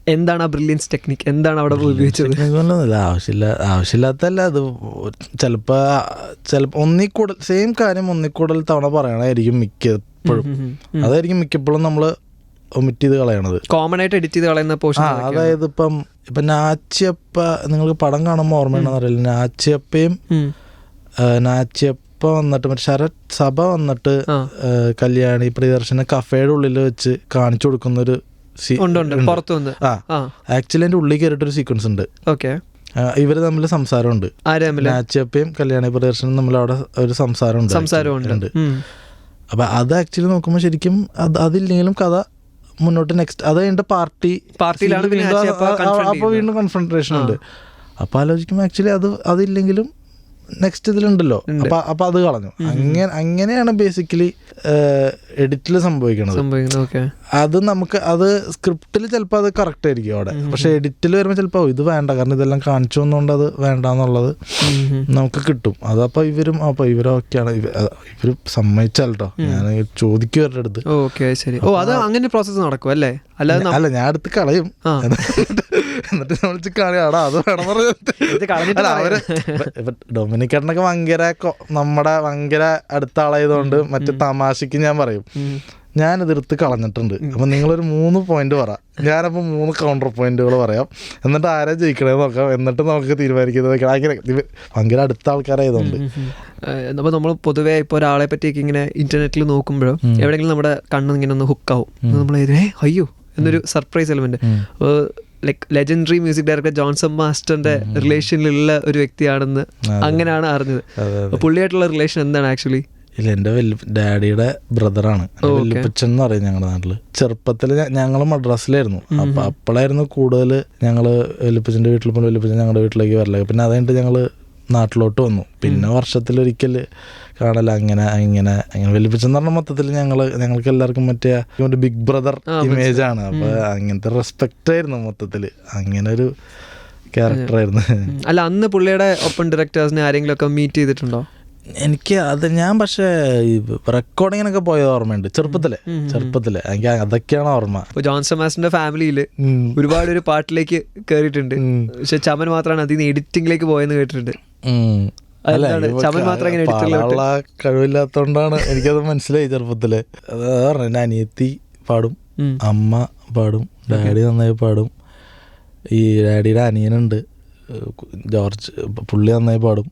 എന്താണ് ആ ബ്രില്യൻസ് ടെക്നിക് എന്താണ് അവിടെ ഉപയോഗിച്ചത്? ആവശ്യമില്ല ആവശ്യമില്ലാത്തല്ല അത് ചിലപ്പോൾ ചിലപ്പോൾ ഒന്നിക്കൂടൽ സെയിം കാര്യം ഒന്നിക്കൂടൽ തവണ പറയണായിരിക്കും മിക്കപ്പോഴും. അതായിരിക്കും മിക്കപ്പോഴും നമ്മൾ ഒമിറ്റ് ചെയ്ത് കളയണത്. കോമൺ ആയിട്ട് എഡിറ്റ് ചെയ്ത് കളയുന്ന പോർഷൻ അതായത് ഇപ്പം ഇപ്പം നാച്ചിയപ്പ നിങ്ങൾക്ക് പടം കാണുമ്പോൾ ഓർമ്മയുണ്ടെന്ന് അറിയില്ല. നാച്ചിയപ്പയും ആ, നാച്ചിയപ്പ വന്നിട്ട് മറ്റേ ശരത് സഭ വന്നിട്ട് കല്യാണി പ്രിയദർശന കഫേയുടെ ഉള്ളിൽ വെച്ച് കാണിച്ചു കൊടുക്കുന്ന ഒരു ആ. ആക്ച്വലി എന്റെ ഉള്ളിൽ കയറിയിട്ടൊരു സീക്വൻസ് ഉണ്ട്. ഓക്കെ. ഇവർ തമ്മിൽ സംസാരമുണ്ട്. നാച്ചിയപ്പയും കല്യാണി പ്രദർശനം തമ്മിൽ അവിടെ ഒരു സംസാരമുണ്ട്. സംസാരമുണ്ട്. ഉണ്ട് സംസാരമുണ്ട് അപ്പൊ അത് ആക്ച്വലി നോക്കുമ്പോൾ ശരിക്കും അത് അതില്ലെങ്കിലും കഥ മുന്നോട്ട് നെക്സ്റ്റ് അത് കഴിഞ്ഞിട്ട് പാർട്ടി പാർട്ടിയിലാണ് അപ്പൊ വീണ്ടും കോൺഫ്രൺട്രേഷൻ ഉണ്ട്. അപ്പൊ ആലോചിക്കുമ്പോൾ ആക്ച്വലി അത് അതില്ലെങ്കിലും നെക്സ്റ്റ് ഇതിലുണ്ടല്ലോ. അപ്പൊ അപ്പൊ അത് കളഞ്ഞു. അങ്ങനെ അങ്ങനെയാണ് ബേസിക്കലി എഡിറ്റിൽ സംഭവിക്കുന്നത് അത് നമുക്ക് അത് സ്ക്രിപ്റ്റിൽ ചിലപ്പോൾ അത് കറക്റ്റ് ആയിരിക്കും അവിടെ. പക്ഷെ എഡിറ്റിൽ വരുമ്പോൾ ചിലപ്പോൾ ഇത് വേണ്ട. കാരണം ഇതെല്ലാം കാണിച്ചു വന്നുകൊണ്ട് അത് വേണ്ട എന്നുള്ളത് നമുക്ക് കിട്ടും. അതപ്പോൾ ഇവരും അപ്പോൾ ഇവരൊക്കെയാണ് ഇവർ സമ്മതിച്ചാലോ ഞാൻ ചോദിക്കും ഇവരുടെ അടുത്ത്. ഓക്കെ ശരി. ഓ അത് അങ്ങനെ പ്രോസസ്സ് നടക്കും അല്ലേ? അല്ലാതെ അല്ല ഞാൻ അടുത്ത് കളയും. എന്നിട്ട് നമ്മൾ കളയാടാ അത് വേണം അവർ ഡൊമിനിക്കേട്ടനൊക്കെ ഭയങ്കര നമ്മടെ ഭയങ്കര അടുത്ത ആളായതുകൊണ്ട് മറ്റു തമാശക്ക് ഞാൻ പറയും. ഞാൻ ഞാനിത് എടുത്ത് കളഞ്ഞിട്ടുണ്ട് അപ്പം നിങ്ങളൊരു മൂന്ന് പോയിന്റ് പറ. ഞാനപ്പോൾ മൂന്ന് കൗണ്ടർ പോയിന്റുകൾ പറയാം. എന്നിട്ട് ആരാ ജയിക്കണേ നോക്കാം. എന്നിട്ട് നമുക്ക് തീരുമാനിക്കുന്നത് ഭയങ്കര ഇവ- ഭയങ്കര അടുത്ത ആൾക്കാരായതുകൊണ്ട്. അപ്പോൾ നമ്മൾ പൊതുവേ ഇപ്പോൾ ഒരാളെ പറ്റിയൊക്കെ ഇങ്ങനെ ഇന്റർനെറ്റിൽ നോക്കുമ്പോഴും എവിടെയെങ്കിലും നമ്മുടെ കണ്ണ് ഇങ്ങനെ ഒന്ന് ഹുക്കാവും നമ്മൾ അയ്യോ എന്നൊരു surprise element like like legendary music director Johnson മാസ്റ്ററിന്റെ റിലേഷനിലുള്ള ഒരു വ്യക്തിയാണെന്ന് അങ്ങനെയാണ് അറിഞ്ഞത്. പുള്ളിയായിട്ടുള്ള റിലേഷൻ എന്താണ് ആക്ച്വലി ഇല്ല എന്റെ വല്യ ഡാഡിയുടെ ബ്രദറാണ്. വല്യപ്പച്ചൻ എന്ന് പറയും ഞങ്ങളുടെ നാട്ടിൽ. ചെറുപ്പത്തിൽ ഞങ്ങൾ മദ്രാസിലായിരുന്നു. അപ്പൊ അപ്പോഴായിരുന്നു കൂടുതൽ ഞങ്ങൾ വല്യപ്പച്ചന്റെ വീട്ടിൽ പോകുമ്പോൾ വല്യപ്പച്ചൻ ഞങ്ങളുടെ വീട്ടിലേക്ക് വരല. പിന്നെ അത് കഴിഞ്ഞിട്ട് ഞങ്ങൾ നാട്ടിലോട്ട് വന്നു. പിന്നെ വർഷത്തിലൊരിക്കൽ കാണല അങ്ങനെ ഇങ്ങനെ അങ്ങനെ വല്യപ്പച്ചൻ എന്ന് പറഞ്ഞ മൊത്തത്തിൽ ഞങ്ങൾ ഞങ്ങൾക്ക് എല്ലാവർക്കും മറ്റേ ബിഗ് ബ്രദർ ഇമേജ് ആണ് അപ്പൊ അങ്ങനത്തെ റെസ്പെക്റ്റ് ആയിരുന്നു മൊത്തത്തിൽ അങ്ങനെ ഒരു ക്യാരക്ടറായിരുന്നു ആയിരുന്നു. അല്ല അന്ന് പുള്ളിയുടെ ഒപ്പം ഡയറക്ടേഴ്സിനെ ആരെങ്കിലും ഒക്കെ മീറ്റ് ചെയ്തിട്ടുണ്ടോ? എനിക്ക് അത് ഞാൻ പക്ഷേ റെക്കോർഡിങ്ങിനൊക്കെ പോയത് ഓർമ്മയുണ്ട്. ചെറുപ്പത്തിലെ. ചെറുപ്പത്തിലെ. എനിക്ക് അതൊക്കെയാണ് ഓർമ്മ. ജോൺസൺ മാസ്റ്ററിന്റെ ഫാമിലിയിൽ. ഒരുപാട് ഒരു പാട്ടിലേക്ക് കേറിയിട്ടുണ്ട്. പക്ഷെ ചമൻ മാത്രമാണ് അതിൽ നിന്ന് എഡിറ്റിംഗിലേക്ക് പോയെന്ന് കേട്ടിട്ടുണ്ട്. പാടാനുള്ള കഴിവില്ലാത്തോണ്ടാണ് എനിക്കത് മനസ്സിലായി ചെറുപ്പത്തിൽ. പറഞ്ഞു എന്റെ അനിയത്തി പാടും അമ്മ പാടും ഡാഡി നന്നായി പാടും ഈ ഡാഡിയുടെ അനിയനുണ്ട് ജോർജ് പുള്ളി നന്നായി പാടും.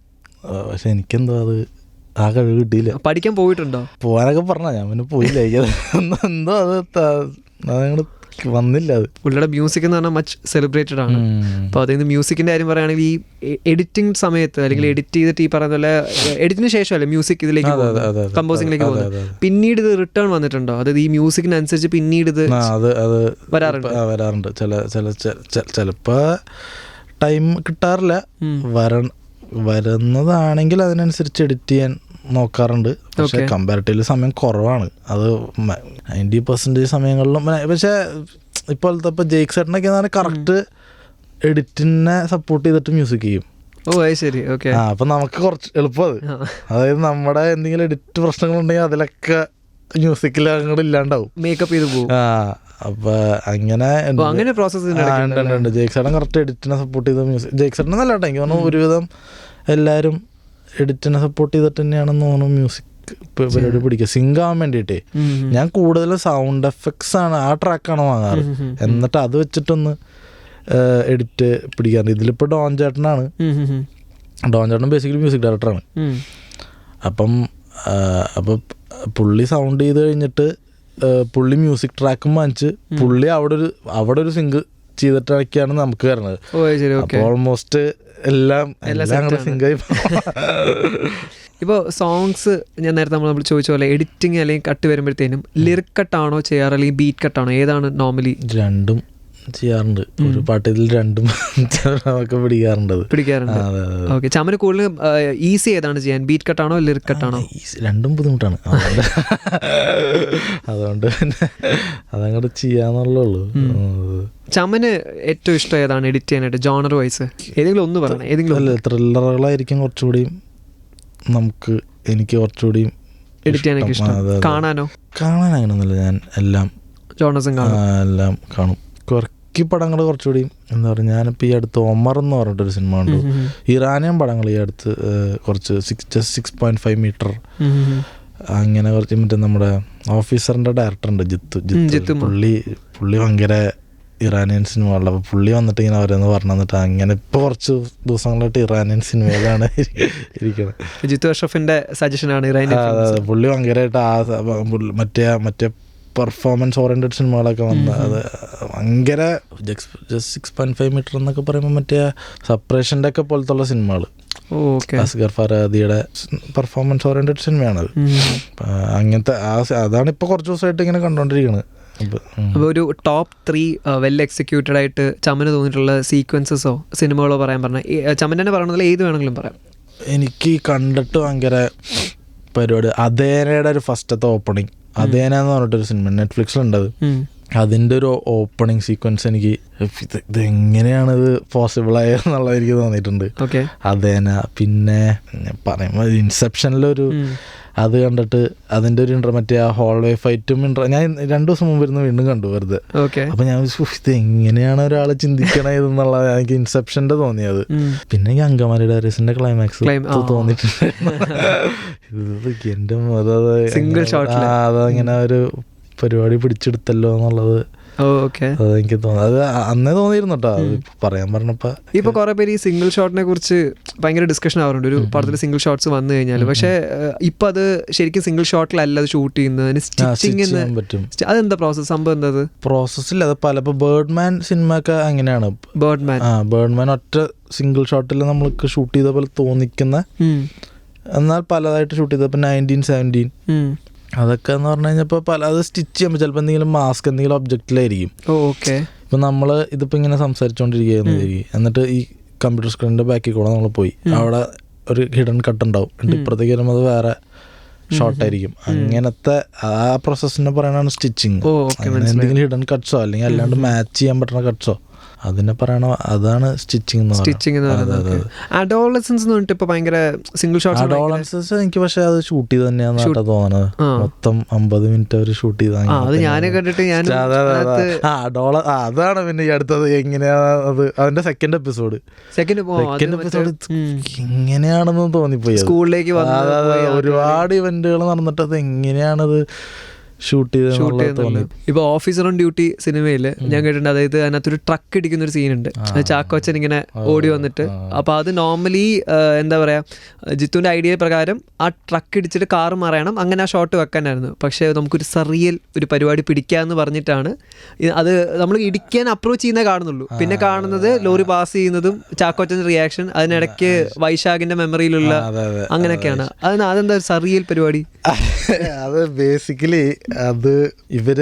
പക്ഷെ എനിക്കെന്തോ അത് ആ കഴിവ് കിട്ടിയില്ല. പഠിക്കാൻ പോയിട്ടുണ്ടോ? പോവാനൊക്കെ പറഞ്ഞ ഞാൻ പിന്നെ പോയില്ല. എന്തോ അത് അതങ്ങട് വന്നില്ല അത്. പുള്ളിയുടെ മ്യൂസിക് എന്ന് പറഞ്ഞാൽ മച്ച് സെലിബ്രേറ്റഡ് ആണ്. അപ്പോൾ അതിൽ നിന്ന് മ്യൂസിക്കിന്റെ കാര്യം പറയുകയാണെങ്കിൽ ഈ എഡിറ്റിംഗ് സമയത്ത് അല്ലെങ്കിൽ എഡിറ്റ് ചെയ്തിട്ട് ഈ പറയുന്ന പോലെ എഡിറ്റിന് ശേഷമല്ലേ മ്യൂസിക് ഇതിലേക്ക് പോകുന്നത്? കമ്പോസിംഗിലേക്ക് പോകുന്നത്. പിന്നീട് ഇത് റിട്ടേൺ വന്നിട്ടുണ്ടോ? അതായത് ഈ മ്യൂസിക്കിനനുസരിച്ച് പിന്നീട് ഇത് വരാറുണ്ട്. ചിലപ്പോൾ വരാറുണ്ട്. ചില ചില ചെ- ചെ- ടൈം കിട്ടാറില്ല. വരണം വര വരുന്നതാണെങ്കിൽ അതിനനുസരിച്ച് എഡിറ്റ് ചെയ്യാൻ നോക്കാറുണ്ട്. പക്ഷെ. കമ്പാരിറ്റീവ്ലി സമയം കുറവാണ്. അത് നയന്റി പെർസെന്റേജ് സമയങ്ങളിലും പക്ഷേ ഇപ്പോഴത്തെ ഇപ്പോൾ ജെയ്ക്ക് സെറ്റിനൊക്കെ കറക്റ്റ് എഡിറ്റിനെ സപ്പോർട്ട് ചെയ്തിട്ട് മ്യൂസിക് ചെയ്യും. ഓ ശരി. ഓക്കെ ആ അപ്പം നമുക്ക് കുറച്ച് എളുപ്പമത്. അതായത് നമ്മുടെ എന്തെങ്കിലും എഡിറ്റ് പ്രശ്നങ്ങളുണ്ടെങ്കിൽ അതിലൊക്കെ മ്യൂസിക്കിൽ അങ്ങോട്ട് ഇല്ലാണ്ടാവും. മേക്കപ്പ് ചെയ്ത് പോകും ആ അപ്പൊ അങ്ങനെ അങ്ങനെ ഉണ്ട്, ഉണ്ട്. കറക്റ്റ് എഡിറ്റിനെ സപ്പോർട്ട് ചെയ്ത മ്യൂസിക് ജെയ്ക്ക് സെട്ടൻ നല്ല കേട്ടോ എനിക്ക് തോന്നുന്നു ഒരുവിധം എല്ലാവരും എഡിറ്റിനെ സപ്പോർട്ട് ചെയ്തിട്ട് തന്നെയാണെന്ന് തോന്നുന്നു മ്യൂസിക് പരിപാടി പിടിക്കുക. സിങ്ക് ആവാൻ വേണ്ടിയിട്ടേ. ഞാൻ കൂടുതലും സൗണ്ട് എഫക്ട്സ് ആണ് ആ ട്രാക്കാണ് വാങ്ങാറ്. എന്നിട്ട് അത് വെച്ചിട്ടൊന്ന് എഡിറ്റ് പിടിക്കാറുണ്ട് ഇതിലിപ്പോൾ ഡോൺ ചേട്ടനാണ്. ഡോൺ ചേട്ടൻ ബേസിക്കലി മ്യൂസിക് ഡയറക്ടറാണ് അപ്പം അപ്പോൾ പുള്ളി സൗണ്ട് ചെയ്ത് കഴിഞ്ഞിട്ട് പുള്ളി മ്യൂസിക് ട്രാക്കും വാങ്ങിച്ച് പുള്ളി അവിടെ ഒരു അവിടെ ഒരു സിങ്ക് ചെയ്തിട്ടൊക്കെയാണ് നമുക്ക് വരുന്നത്. അപ്പോൾ ഓൾമോസ്റ്റ് എല്ലാം എല്ലാം ഇപ്പോൾ സോങ്സ് ഞാൻ നേരത്തെ നമ്മൾ നമ്മൾ ചോദിച്ച പോലെ എഡിറ്റിംഗ് അല്ലെങ്കിൽ കട്ട് വരുമ്പോഴത്തേനും ലിറിക് കട്ടാണോ ചെയ്യാറ് അല്ലെങ്കിൽ ബീറ്റ് കട്ടാണോ ഏതാണ് നോർമലി രണ്ടും ചെയ്യാറുണ്ട്. ഒരു പാട്ടിൽ രണ്ടും ഒക്കെ പിടിക്കാറുണ്ട്. പിടിക്കാറുണ്ട്. ഓക്കെ. ചമന് കൂടുതൽ ഈസി ഏതാണ് ചെയ്യാൻ? ബീറ്റ് കട്ടാണോ ലിറിക് കട്ടാണോ? രണ്ടും ബുദ്ധിമുട്ടാണ്. അതുകൊണ്ട് പിന്നെ അതങ്ങോട്ട് ചെയ്യാന്നുള്ളൂ ചമന് ഏറ്റവും ഇഷ്ടം ഏതാണ് എഡിറ്റ് ചെയ്യാനായിട്ട്? ജോണർ വൈസ് ഏതെങ്കിലും ഒന്ന് പറയണം ഏതെങ്കിലും അല്ല ത്രില്ലറുകളായിരിക്കും കുറച്ചുകൂടി നമുക്ക് എനിക്ക് കുറച്ചുകൂടി എഡിറ്റ് ചെയ്യാനൊക്കെ ഇഷ്ടം. കാണാനോ? കാണാൻ അങ്ങനെയൊന്നുമില്ല ഞാൻ എല്ലാം ജോണസും എല്ലാം കാണും. കുറക്കി പടങ്ങൾ കുറച്ചുകൂടി എന്താ പറയുക ഞാനിപ്പോൾ ഈ അടുത്ത് ഒമർ എന്ന് പറഞ്ഞിട്ടൊരു സിനിമ ഉണ്ട് ഇറാനിയൻ പടങ്ങൾ ഈ അടുത്ത് കുറച്ച് six just six point five meter. അങ്ങനെ കുറച്ച് മറ്റേ നമ്മുടെ ഓഫീസറിന്റെ ഡയറക്ടറുണ്ട് ജിത്തു ജിത്തു. പുള്ളി പുള്ളി ഭയങ്കര ഇറാനിയൻ സിനിമകളിൽ അപ്പോൾ പുള്ളി വന്നിട്ട് ഇങ്ങനെ അവരെന്ന് പറഞ്ഞു തന്നിട്ട് അങ്ങനെ ഇപ്പോൾ കുറച്ച് ദിവസങ്ങളായിട്ട് ഇറാനിയൻ സിനിമയിലാണ് ഇരിക്കുന്നത് ജിത്തു അഷ്റഫിന്റെ സജഷനാണ് ആണ് ഇറാനി ആ, അതെ, അതെ. പുള്ളി ഭയങ്കരമായിട്ട് ആ മറ്റേ മറ്റേ പെർഫോമൻസ് ഓറിയന്റഡ് സിനിമകളൊക്കെ വന്ന് അത് ഭയങ്കര just six point five meter എന്നൊക്കെ പറയുമ്പോൾ മറ്റേ സപ്പറേഷന്റെ ഒക്കെ പോലത്തുള്ള സിനിമകൾ ഓക്കെ. അസ്ഗർ ഫറാദിയുടെ പെർഫോമൻസ് ഓറിയന്റഡ് സിനിമയാണത് അങ്ങനത്തെ ആ അതാണ് ഇപ്പോൾ കുറച്ച് ദിവസമായിട്ട് ഇങ്ങനെ കണ്ടുകൊണ്ടിരിക്കുന്നത് അപ്പോൾ ഒരു ടോപ്പ് ത്രീ വെൽ എക്സിക്യൂട്ടഡ് ആയിട്ട് ചമന് തോന്നിയിട്ടുള്ള സീക്വൻസസോ സിനിമകളോ പറയാൻ പറഞ്ഞാൽ ചമൻ തന്നെ പറയണതിൽ ഏത് വേണമെങ്കിലും പറയാം. എനിക്ക് കണ്ടിട്ട് ഭയങ്കര പരിപാടി. അതേനയുടെ ഒരു ഫസ്റ്റത്തെ ഓപ്പണിങ് അതേന എന്ന് പറഞ്ഞിട്ടൊരു സിനിമ നെറ്റ്ഫ്ലിക്സിലുണ്ടത്. അതിന്റെ ഒരു ഓപ്പണിങ് സീക്വൻസ് എനിക്ക് ഇത് ഇതെങ്ങനെയാണ് ഇത് പോസിബിൾ ആയെന്നുള്ളത് എനിക്ക് തോന്നിയിട്ടുണ്ട്. അതേനാ പിന്നെ പറയുമ്പോൾ ഇൻസെപ്ഷനിലൊരു അത് കണ്ടിട്ട് അതിന്റെ ഒരു ഇൻട്രോ മറ്റേ ആ ഹോൾവേ ഫൈറ്റും ഇൻട്രോ ഞാൻ രണ്ടു ദിവസം മുമ്പ് ഇരുന്ന് വീണ്ടും കണ്ടു വെറുതെ. ഓക്കെ അപ്പൊ ഞാൻ ഇത് എങ്ങനെയാണ് ഒരാൾ ചിന്തിക്കണേ ഇതെന്നുള്ള എനിക്ക് ഇൻസെപ്ഷന്റെ തോന്നിയത്. പിന്നെ എനിക്ക് അങ്കമാലി ഡയറീസിന്റെ ക്ലൈമാക്സ് തോന്നിയിട്ടുണ്ട്. ഇത് Single അതങ്ങനെ ഒരു പരിപാടി പിടിച്ചെടുത്തല്ലോ എന്നുള്ളത് എനിക്ക് തോന്നുന്നു അത് അന്നേ തോന്നിയിരുന്നു കേട്ടോ പറയാൻ പറഞ്ഞപ്പോ ഇപ്പൊ കുറെ പേര് ഈ സിംഗിൾ ഷോട്ടിനെ കുറിച്ച് ഭയങ്കര ഡിസ്കഷൻ ആവാറുണ്ട്. ഒരു പടത്തിൽ സിംഗിൾ ഷോട്ട്സ് വന്നു കഴിഞ്ഞാൽ പക്ഷെ ഇപ്പൊ അത് ശരിക്കും സിംഗിൾ ഷോട്ടിലല്ല അത് ഷൂട്ട് ചെയ്യുന്നത്. സ്റ്റിച്ചിങ് പറ്റും. അതെന്താ പ്രോസസ് സംഭവം എന്താ പ്രോസസ്സില്ല അത് പല ഇപ്പൊ ബേർഡ്മാൻ സിനിമ ഒക്കെ അങ്ങനെയാണ്. ബേർഡ്മാൻ ആ ബേർഡ്മാൻ ഒറ്റ സിംഗിൾ ഷോട്ടിൽ നമ്മൾക്ക് ഷൂട്ട് ചെയ്ത പോലെ തോന്നിക്കുന്ന എന്നാൽ പലതായിട്ട് ഷൂട്ട് ഇപ്പം നയന്റീൻ സെവന്റീൻ. അതൊക്കെ എന്ന് പറഞ്ഞു കഴിഞ്ഞാൽ ഇപ്പോൾ പല അത് സ്റ്റിച്ച് ചെയ്യുമ്പോൾ ചിലപ്പോൾ എന്തെങ്കിലും മാസ്ക് എന്തെങ്കിലും ഒബ്ജക്റ്റിലായിരിക്കും ഓക്കെ ഇപ്പം നമ്മൾ ഇതിപ്പോൾ ഇങ്ങനെ സംസാരിച്ചുകൊണ്ടിരിക്കുകയെന്ന് വിചാരിക്കും എന്നിട്ട് ഈ കമ്പ്യൂട്ടർ സ്ക്രീനിന്റെ ബാക്കിൽ കൂടെ നമ്മൾ പോയി. അവിടെ ഒരു ഹിഡൻ കട്ട് ഉണ്ടാവും. എന്നിട്ട് ഇപ്പുറത്തേക്ക് വരുമ്പോൾ അത് വേറെ ഷോർട്ടായിരിക്കും അങ്ങനത്തെ ആ പ്രോസസ്സിനെ പറയണതാണ് സ്റ്റിച്ചിങ് എന്തെങ്കിലും ഹിഡൻ കട്ട്സോ അല്ലെങ്കിൽ അല്ലാണ്ട് മാച്ച് ചെയ്യാൻ പറ്റുന്ന കട്ട്സോ അതിനെ പറയണ അതാണ് സ്റ്റിച്ചിങ് എന്ന് സ്റ്റിച്ചിങ് എന്ന് പറയുന്നത്. അഡോളസൻസ് എന്ന് പറഞ്ഞിട്ട് ഇപ്പൊ ഭയങ്കര സിംഗിൾ ഷോട്ട്സ് അഡോളൻസസ് എനിക്ക് പക്ഷെ അത് ഷൂട്ട് ചെയ്ത് തന്നെയാന്ന് തോന്നുന്നത്. മൊത്തം അമ്പത് മിനിറ്റ് അവർ ഷൂട്ട് ചെയ്ത അത് ഞാൻ കണ്ടിട്ട് ഞാൻ അഡോള അതാണ് പിന്നെ ഈ അടുത്തത് എങ്ങനെയാ അത് അതിന്റെ second episode second second episode എങ്ങനെയാണെന്ന് തോന്നിപ്പോയി. സ്കൂളിലേക്ക് ഒരുപാട് ഇവന്റുകൾ നടന്നിട്ട് അത് എങ്ങനെയാണത്? ഷൂട്ട് ഷൂട്ട് ചെയ്തെന്നുള്ളത് ഇപ്പൊ ഓഫീസർ ഓൺ ഡ്യൂട്ടി സിനിമയിൽ ഞാൻ കേട്ടിട്ടുണ്ട്. അതായത് അതിനകത്തൊരു ട്രക്ക് ഇടിക്കുന്ന ഒരു സീനുണ്ട് ചാക്കോച്ചൻ ഇങ്ങനെ ഓടി വന്നിട്ട്. അപ്പൊ അത് നോർമലി എന്താ പറയാ ജിത്തുവിന്റെ ഐഡിയ പ്രകാരം ആ ട്രക്ക് ഇടിച്ചിട്ട് കാർ മറയണം. അങ്ങനെ ആ ഷോട്ട് വെക്കാനായിരുന്നു. പക്ഷെ നമുക്കൊരു സറിയൽ ഒരു പരിപാടി പിടിക്കാന്ന് പറഞ്ഞിട്ടാണ്. അത് നമ്മൾ ഇടിക്കാൻ അപ്രോച്ച് ചെയ്യുന്നേ കാണുന്നുള്ളൂ. പിന്നെ കാണുന്നത് ലോറി പാസ് ചെയ്യുന്നതും ചാക്കോച്ചന്റെ റിയാക്ഷൻ അതിനിടയ്ക്ക് വൈശാഖിന്റെ മെമ്മറിയിലുള്ള. അങ്ങനെയൊക്കെയാണ്. അത് അതെന്താ സറിയൽ പരിപാടി? അത് ബേസിക്കലി അത് ഇവർ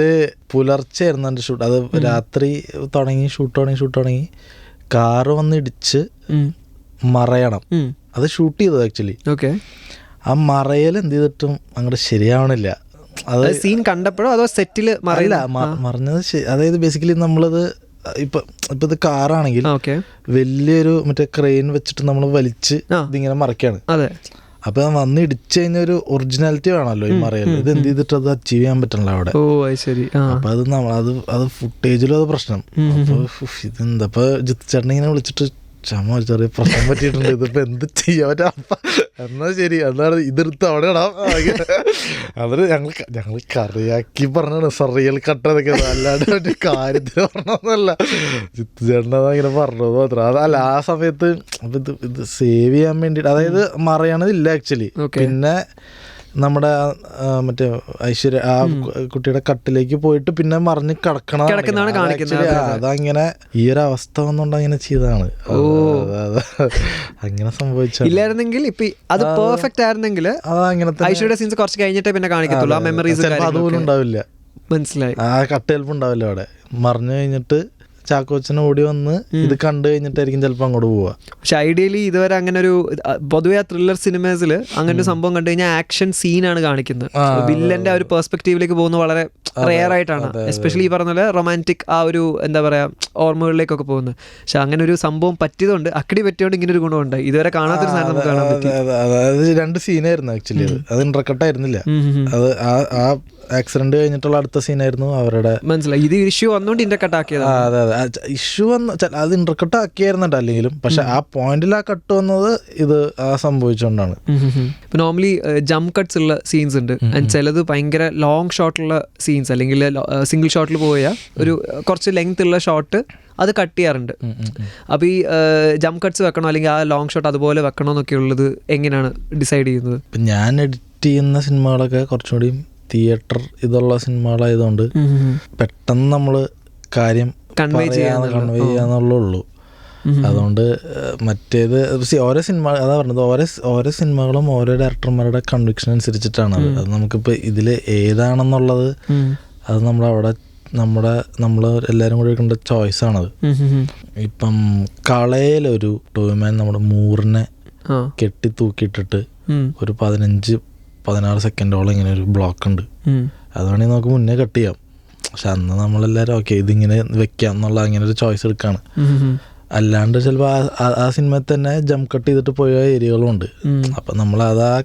പുലർച്ചെ ആയിരുന്നു എന്റെ ഷൂട്ട് അത് രാത്രി തുടങ്ങി ഷൂട്ട് തുടങ്ങി ഷൂട്ട് തുടങ്ങി. കാറ് വന്ന് ഇടിച്ച്. മറയണം. അത് ഷൂട്ട് ചെയ്തത് ആക്ച്വലി ഓക്കെ ആ മറയൽ എന്ത് ചെയ്തിട്ടും അങ്ങോട്ട് ശരിയാവണില്ല. അത് സീൻ കണ്ടപ്പോഴോ അതോ സെറ്റിൽ മറയില്ല മറിഞ്ഞത് അതായത് ബേസിക്കലി നമ്മളത് ഇപ്പൊ ഇപ്പൊ ഇത് കാറാണെങ്കിൽ വലിയൊരു മറ്റേ ക്രെയിൻ വെച്ചിട്ട് നമ്മൾ വലിച്ച് ഇതിങ്ങനെ മറക്കാണ്. അപ്പൊ വന്ന് ഇടിച്ചു കഴിഞ്ഞ ഒരു ഒറിജിനാലിറ്റി വേണമല്ലോ ഈ മറയൽ ഇത് എന്ത് ചെയ്തിട്ട് അത് അച്ചീവ് ചെയ്യാൻ പറ്റണല്ലോ അവിടെ. ഓ ശരി അപ്പൊ അത് നമ്മൾ അത് അത് ഫുട്ടേജിലും അത് പ്രശ്നം. അപ്പൊ ഇതെന്താ ജിത്ത് ചേട്ടനെ ഇങ്ങനെ വിളിച്ചിട്ട് ചമ ഒരു ചെറിയ പ്രശ്നം പറ്റിയിട്ടുണ്ട്. ഇതിപ്പോ എന്ത് ചെയ്യാൻ പറ്റാ? ശരി. എന്താണ് ഇതെടുത്ത് അവിടെ ഇടാം. അതിന് ഞങ്ങൾ ഞങ്ങൾ കറിയാക്കി പറഞ്ഞാണ് സറിയൽ കട്ട എന്നൊക്കെ അല്ലാണ്ട് മറ്റേ കാര്യത്തിന് പറഞ്ഞൊന്നല്ല ജിത്ത് ചേട്ടൻ ഇങ്ങനെ പറഞ്ഞത് മാത്രം. അതല്ല ആ സമയത്ത് ഇത് ഇത് സേവ് ചെയ്യാൻ വേണ്ടിട്ട് അതായത് മറയണതില്ല ആക്ച്വലി പിന്നെ നമ്മുടെ മറ്റേ ഐശ്വര്യ ആ കുട്ടിയുടെ കട്ടിലേക്ക് പോയിട്ട് പിന്നെ മറിഞ്ഞ് കിടക്കണം. അതങ്ങനെ ഈ ഒരു അവസ്ഥ വന്നുകൊണ്ട് അങ്ങനെ ചെയ്തതാണ്. അങ്ങനെ സംഭവിച്ചു ഇല്ലായിരുന്നെങ്കിൽ ഇപ്പൊ അത് പെർഫെക്റ്റ് ആയിരുന്നെങ്കിൽ അതങ്ങനെ തന്നെ ഐശ്വര്യ സീൻസ് കുറച്ച് കഴിഞ്ഞിട്ടേ പിന്നെ കാണിക്കത്തുള്ളൂ. ആ മെമ്മറീസ് അതുപോലെ ഉണ്ടാവില്ല. മനസ്സിലായി. ആ കട്ടേൽപ്പ് ഉണ്ടാവില്ല അവിടെ. മറിഞ്ഞു കഴിഞ്ഞിട്ട് ചാക്കോച്ചൻ ഓടി വന്ന് ഇത് കണ്ടു കഴിഞ്ഞിട്ടായിരിക്കും ചിലപ്പോൾ അങ്ങോട്ട് പോവുക. പക്ഷെ ഐഡിയലി ഇതുവരെ അങ്ങനെ ഒരു പൊതുവെ ആ ത്രില്ലർ സിനിമേസിൽ അങ്ങനെ ഒരു സംഭവം കണ്ടു കഴിഞ്ഞാൽ ആക്ഷൻ സീനാണ് കാണിക്കുന്നത്. വില്ലന്റെ ആ ഒരു പെർസ്പെക്റ്റീവിലേക്ക് പോകുന്നത് വളരെ റെയർ ആയിട്ടാണ്. എസ്പെഷ്യലി ഈ പറഞ്ഞ പോലെ റൊമാന്റിക് ആ ഒരു എന്താ പറയാ ഓർമ്മകളിലേക്കൊക്കെ പോകുന്നത്. പക്ഷെ അങ്ങനെ ഒരു സംഭവം പറ്റിയതുകൊണ്ട് അക്കടി പറ്റിയോണ്ട് ഇങ്ങനെ ഒരു ഗുണമുണ്ട്. ഇതുവരെ കാണാത്തൊരു സാധനം നമുക്ക് കാണാൻ പറ്റി അതെ, അതെ, അതായത് രണ്ട് സീനായിരുന്നു ആക്ച്വലി അത്. ഇൻട്രക്കട്ടായിരുന്നില്ല. അത് ആ ആക്സിഡന്റ് കഴിഞ്ഞിട്ടുള്ള അടുത്ത സീനായിരുന്നു അവരുടെ മനസ്സിലായി. ഇത് ഇഷ്യൂ വന്നുകൊണ്ട് ഇന്റെ ആ, കട്ടാക്കിയതാണ് അതെ അതെ. ഇഷ്യൂ വന്ന് ച- അത് ഇന്റർക്കട്ട് ആക്കിയായിരുന്നുണ്ട് അല്ലെങ്കിലും. പക്ഷെ ആ പോയിന്റിൽ ആ കട്ട് വന്നത് ഇത് ആ സംഭവിച്ചുകൊണ്ടാണ് ഇപ്പൊ നോർമലി ജംപ് കട്ട്സ് ഉള്ള സീൻസ് ഉണ്ട്. ചിലത് ഭയങ്കര ലോങ് ഷോട്ടുള്ള സീൻസ് അല്ലെങ്കിൽ സിംഗിൾ ഷോട്ടിൽ പോയ ഒരു കുറച്ച് ലെങ്ത് ഉള്ള ഷോട്ട് അത് കട്ട് ചെയ്യാറുണ്ട്. അപ്പോൾ ഈ ജംപ് കട്ട്സ് വെക്കണോ അല്ലെങ്കിൽ ആ ലോങ് ഷോട്ട് അതുപോലെ വെക്കണോ എന്നൊക്കെ ഉള്ളത് എങ്ങനെയാണ് ഡിസൈഡ് ചെയ്യുന്നത്? ഞാൻ എഡിറ്റ് ചെയ്യുന്ന സിനിമകളൊക്കെ കുറച്ചുകൂടി തിയേറ്റർ ഇതുള്ള സിനിമകളായതുകൊണ്ട് പെട്ടെന്ന് നമ്മൾ കാര്യം കൺവേ ചെയ്യാന്നുള്ളൂ. അതുകൊണ്ട് മറ്റേത് ഓരോ സിനിമ അതാ പറഞ്ഞത് ഓരോ ഓരോ സിനിമകളും ഓരോ ഡയറക്ടർമാരുടെ കൺവിക്ഷൻ അനുസരിച്ചിട്ടാണ് അത്. അത് നമുക്കിപ്പോൾ ഇതിൽ ഏതാണെന്നുള്ളത് അത് നമ്മളവിടെ നമ്മുടെ നമ്മൾ എല്ലാവരും കൂടി എടുക്കേണ്ട ചോയ്സ് ആണത്. ഇപ്പം കളയിലൊരു ടോയ്മാൻ നമ്മുടെ മൂറിനെ കെട്ടി തൂക്കിയിട്ടിട്ട്. ഒരു പതിനഞ്ച് പതിനാറ് സെക്കൻഡോളം ഇങ്ങനെ ഒരു ബ്ലോക്ക് ഉണ്ട്. അതാണെങ്കിൽ നമുക്ക് മുന്നേ കട്ട് ചെയ്യാം. പക്ഷെ അന്ന് നമ്മളെല്ലാവരും ഓക്കെ ഇതിങ്ങനെ വെക്കാം എന്നുള്ള അങ്ങനെ ഒരു ചോയ്സ് എടുക്കാണ്. അല്ലാണ്ട് ചിലപ്പോൾ ആ സിനിമയിൽ തന്നെ ജം കട്ട് ചെയ്തിട്ട് പോയ ഏരിയകളും ഉണ്ട്. അപ്പൊ നമ്മൾ അത് ആ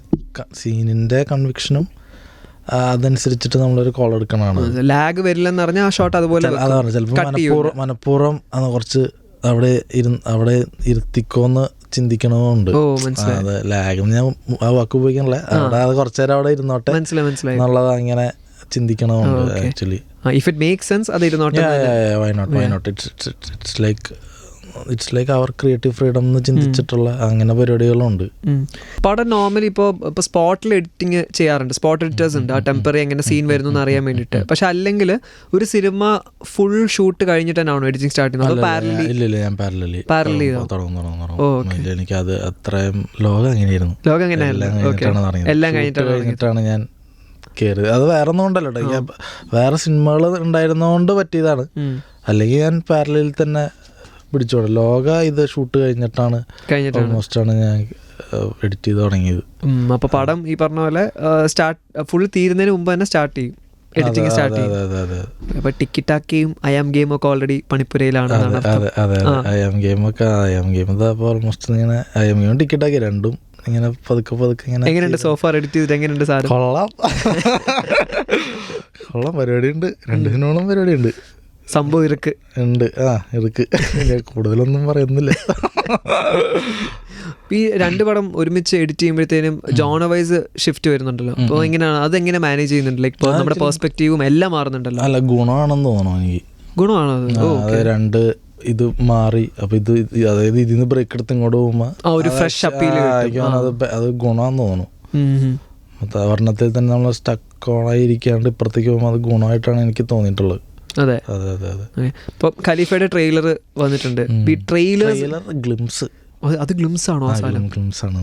സീനിന്റെ കൺവിക്ഷനും അതനുസരിച്ചിട്ട് നമ്മളൊരു കോൾ എടുക്കണതാണ്. ലാഗ് വരില്ലെന്ന് പറഞ്ഞാൽ ആ ഷോട്ട് അതുപോലെ അതാ ചിലപ്പോൾ മനഃപൂർവം മനഃപൂർവം അത് കുറച്ച് അവിടെ അവിടെ ഇരുത്തിക്കോന്ന് ചിന്തിക്കണമുണ്ട്. അതെ ലാഗ് ഞാൻ ആ വാക്ക് ഉപയോഗിക്കണല്ലേ. അവിടെ അത് കുറച്ചേരം അവിടെ ഇരുന്നോട്ടെ മനസ്സിലായി മനസ്സിലായി. എന്നുള്ളത് അങ്ങനെ ചിന്തിക്കണമുണ്ട് actually if it make sense അത് ഇരുന്നോട്ടെ why not why not it's it's like it's like our creative freedom എന്ന് ചിന്തിച്ചിട്ടുള്ള അങ്ങനെ പരിപാടികളുണ്ട്. പടം നോർമലി ഇപ്പോൾ ഇപ്പോൾ സ്പോട്ടിൽ എഡിറ്റിംഗ് ചെയ്യാറുണ്ട്. സ്പോട്ട് എഡിറ്റേഴ്സ് ഉണ്ട്. ആ ടെമ്പററി എങ്ങനെ സീൻ വരുന്നു എന്ന് അറിയാൻ വേണ്ടിയിട്ട്. പക്ഷെ അല്ലെങ്കിൽ ഒരു സിനിമ ഫുൾ ഷൂട്ട് കഴിഞ്ഞിട്ട് തന്നെയാണോ എഡിറ്റിംഗ് സ്റ്റാർട്ട് ചെയ്യുന്നത്? ഇല്ല ഞാൻ പാരലി പാരലി എനിക്ക് അത് അത്രയും ലോകം അങ്ങനെയായിരുന്നു ലോകം അങ്ങനെയായിരുന്നു എല്ലാം കഴിഞ്ഞിട്ടാണ് ഞാൻ കയറിയത് അത് വേറെ ഒന്നും കൊണ്ടല്ലോ ഞാൻ വേറെ സിനിമകൾ ഉണ്ടായിരുന്നതുകൊണ്ട് പറ്റിയതാണ്. അല്ലെങ്കിൽ ഞാൻ പാരലിൽ തന്നെ പിടിച്ചോടെ. ലോക ഇത് ഷൂട്ട് കഴിഞ്ഞിട്ടാണ് ഓൾമോസ്റ്റ് ആണ് ഞാൻ എഡിറ്റ് ചെയ്ത് തുടങ്ങിയത്. അപ്പൊ പടം ഈ പറഞ്ഞ പോലെ സ്റ്റാർട്ട് ഫുൾ തീരുന്നതിന് മുമ്പ് തന്നെ സ്റ്റാർട്ട് ചെയ്യും. എഡിറ്റിംഗ് സ്റ്റാർട്ട് ചെയ്യും. അപ്പൊ ടിക്കിറ്റാക്കിയും അയാം ഗെയിം ഒക്കെ ഓൾറെഡി പണിപ്പുരയിലാണ് അതെ. അതെ എം ഗെയിമൊക്കെ ഐ എം ഗെയിം ഓൾമോസ്റ്റ് ഇങ്ങനെ എം ഗെയിം ടിക്കറ്റ് ആക്കി രണ്ടും ഇങ്ങനെ പതുക്കെ പതുക്കെ ഇങ്ങനെ എങ്ങനെയുണ്ട് സോഫ എഡിറ്റ് ചെയ്തിട്ട് എങ്ങനെയുണ്ട് സാധനം? കൊള്ളാം. കൊള്ളാം പരിപാടി ഉണ്ട് രണ്ടിനോളം പരിപാടി ഉണ്ട് സംഭവം ഇരക്ക് ഉണ്ട്. ആ ഇരക്ക് കൂടുതലൊന്നും പറയുന്നില്ല. ഈ രണ്ട് പടം ഒരുമിച്ച് എഡിറ്റ് ചെയ്യുമ്പോഴത്തേനും ജോണ വൈസ് ഷിഫ്റ്റ് വരുന്നുണ്ടല്ലോ. അപ്പോൾ എങ്ങനെയാണ് അതെങ്ങനെ മാനേജ് ചെയ്യുന്നുണ്ട്? ലൈക്ക് നമ്മുടെ പെർസ്പെക്റ്റീവും എല്ലാം മാറുന്നുണ്ടല്ലോ. അല്ല ഗുണമാണെന്ന് തോന്നുന്നു എനിക്ക്? ഗുണമാണോ രണ്ട് ഇത് മാറി. അപ്പൊ ഇത് അതായത് ഇതിന്ന് ബ്രേക്ക് എടുത്ത് ഇങ്ങോട്ട് പോകുമ്പോ ആ, ഒരു fresh appeal ആ, കിട്ടും. എനിക്ക് തോന്നുന്നു അത് അത് ഗുണമെന്ന് തോന്നുന്നു. മൊത്തം ഒരെണ്ണത്തിൽ തന്നെ നമ്മൾ സ്റ്റക്ക് ഓണായിരിക്കാണ്ട് ഇപ്പുറത്തേക്ക് പോകുമ്പോൾ അത് ഗുണമായിട്ടാണ് എനിക്ക് തോന്നിയിട്ടുള്ളത്. അതെ. അതെ അതെ അതെ. ഇപ്പൊ ഖലീഫയുടെ ട്രെയിലർ വന്നിട്ടുണ്ട്. ഈ ട്രെയിലർ ഗ്ലിംസ് അത് ഗ്ലിംസ് ആണോ ഗ്ലിംസ് ആണ്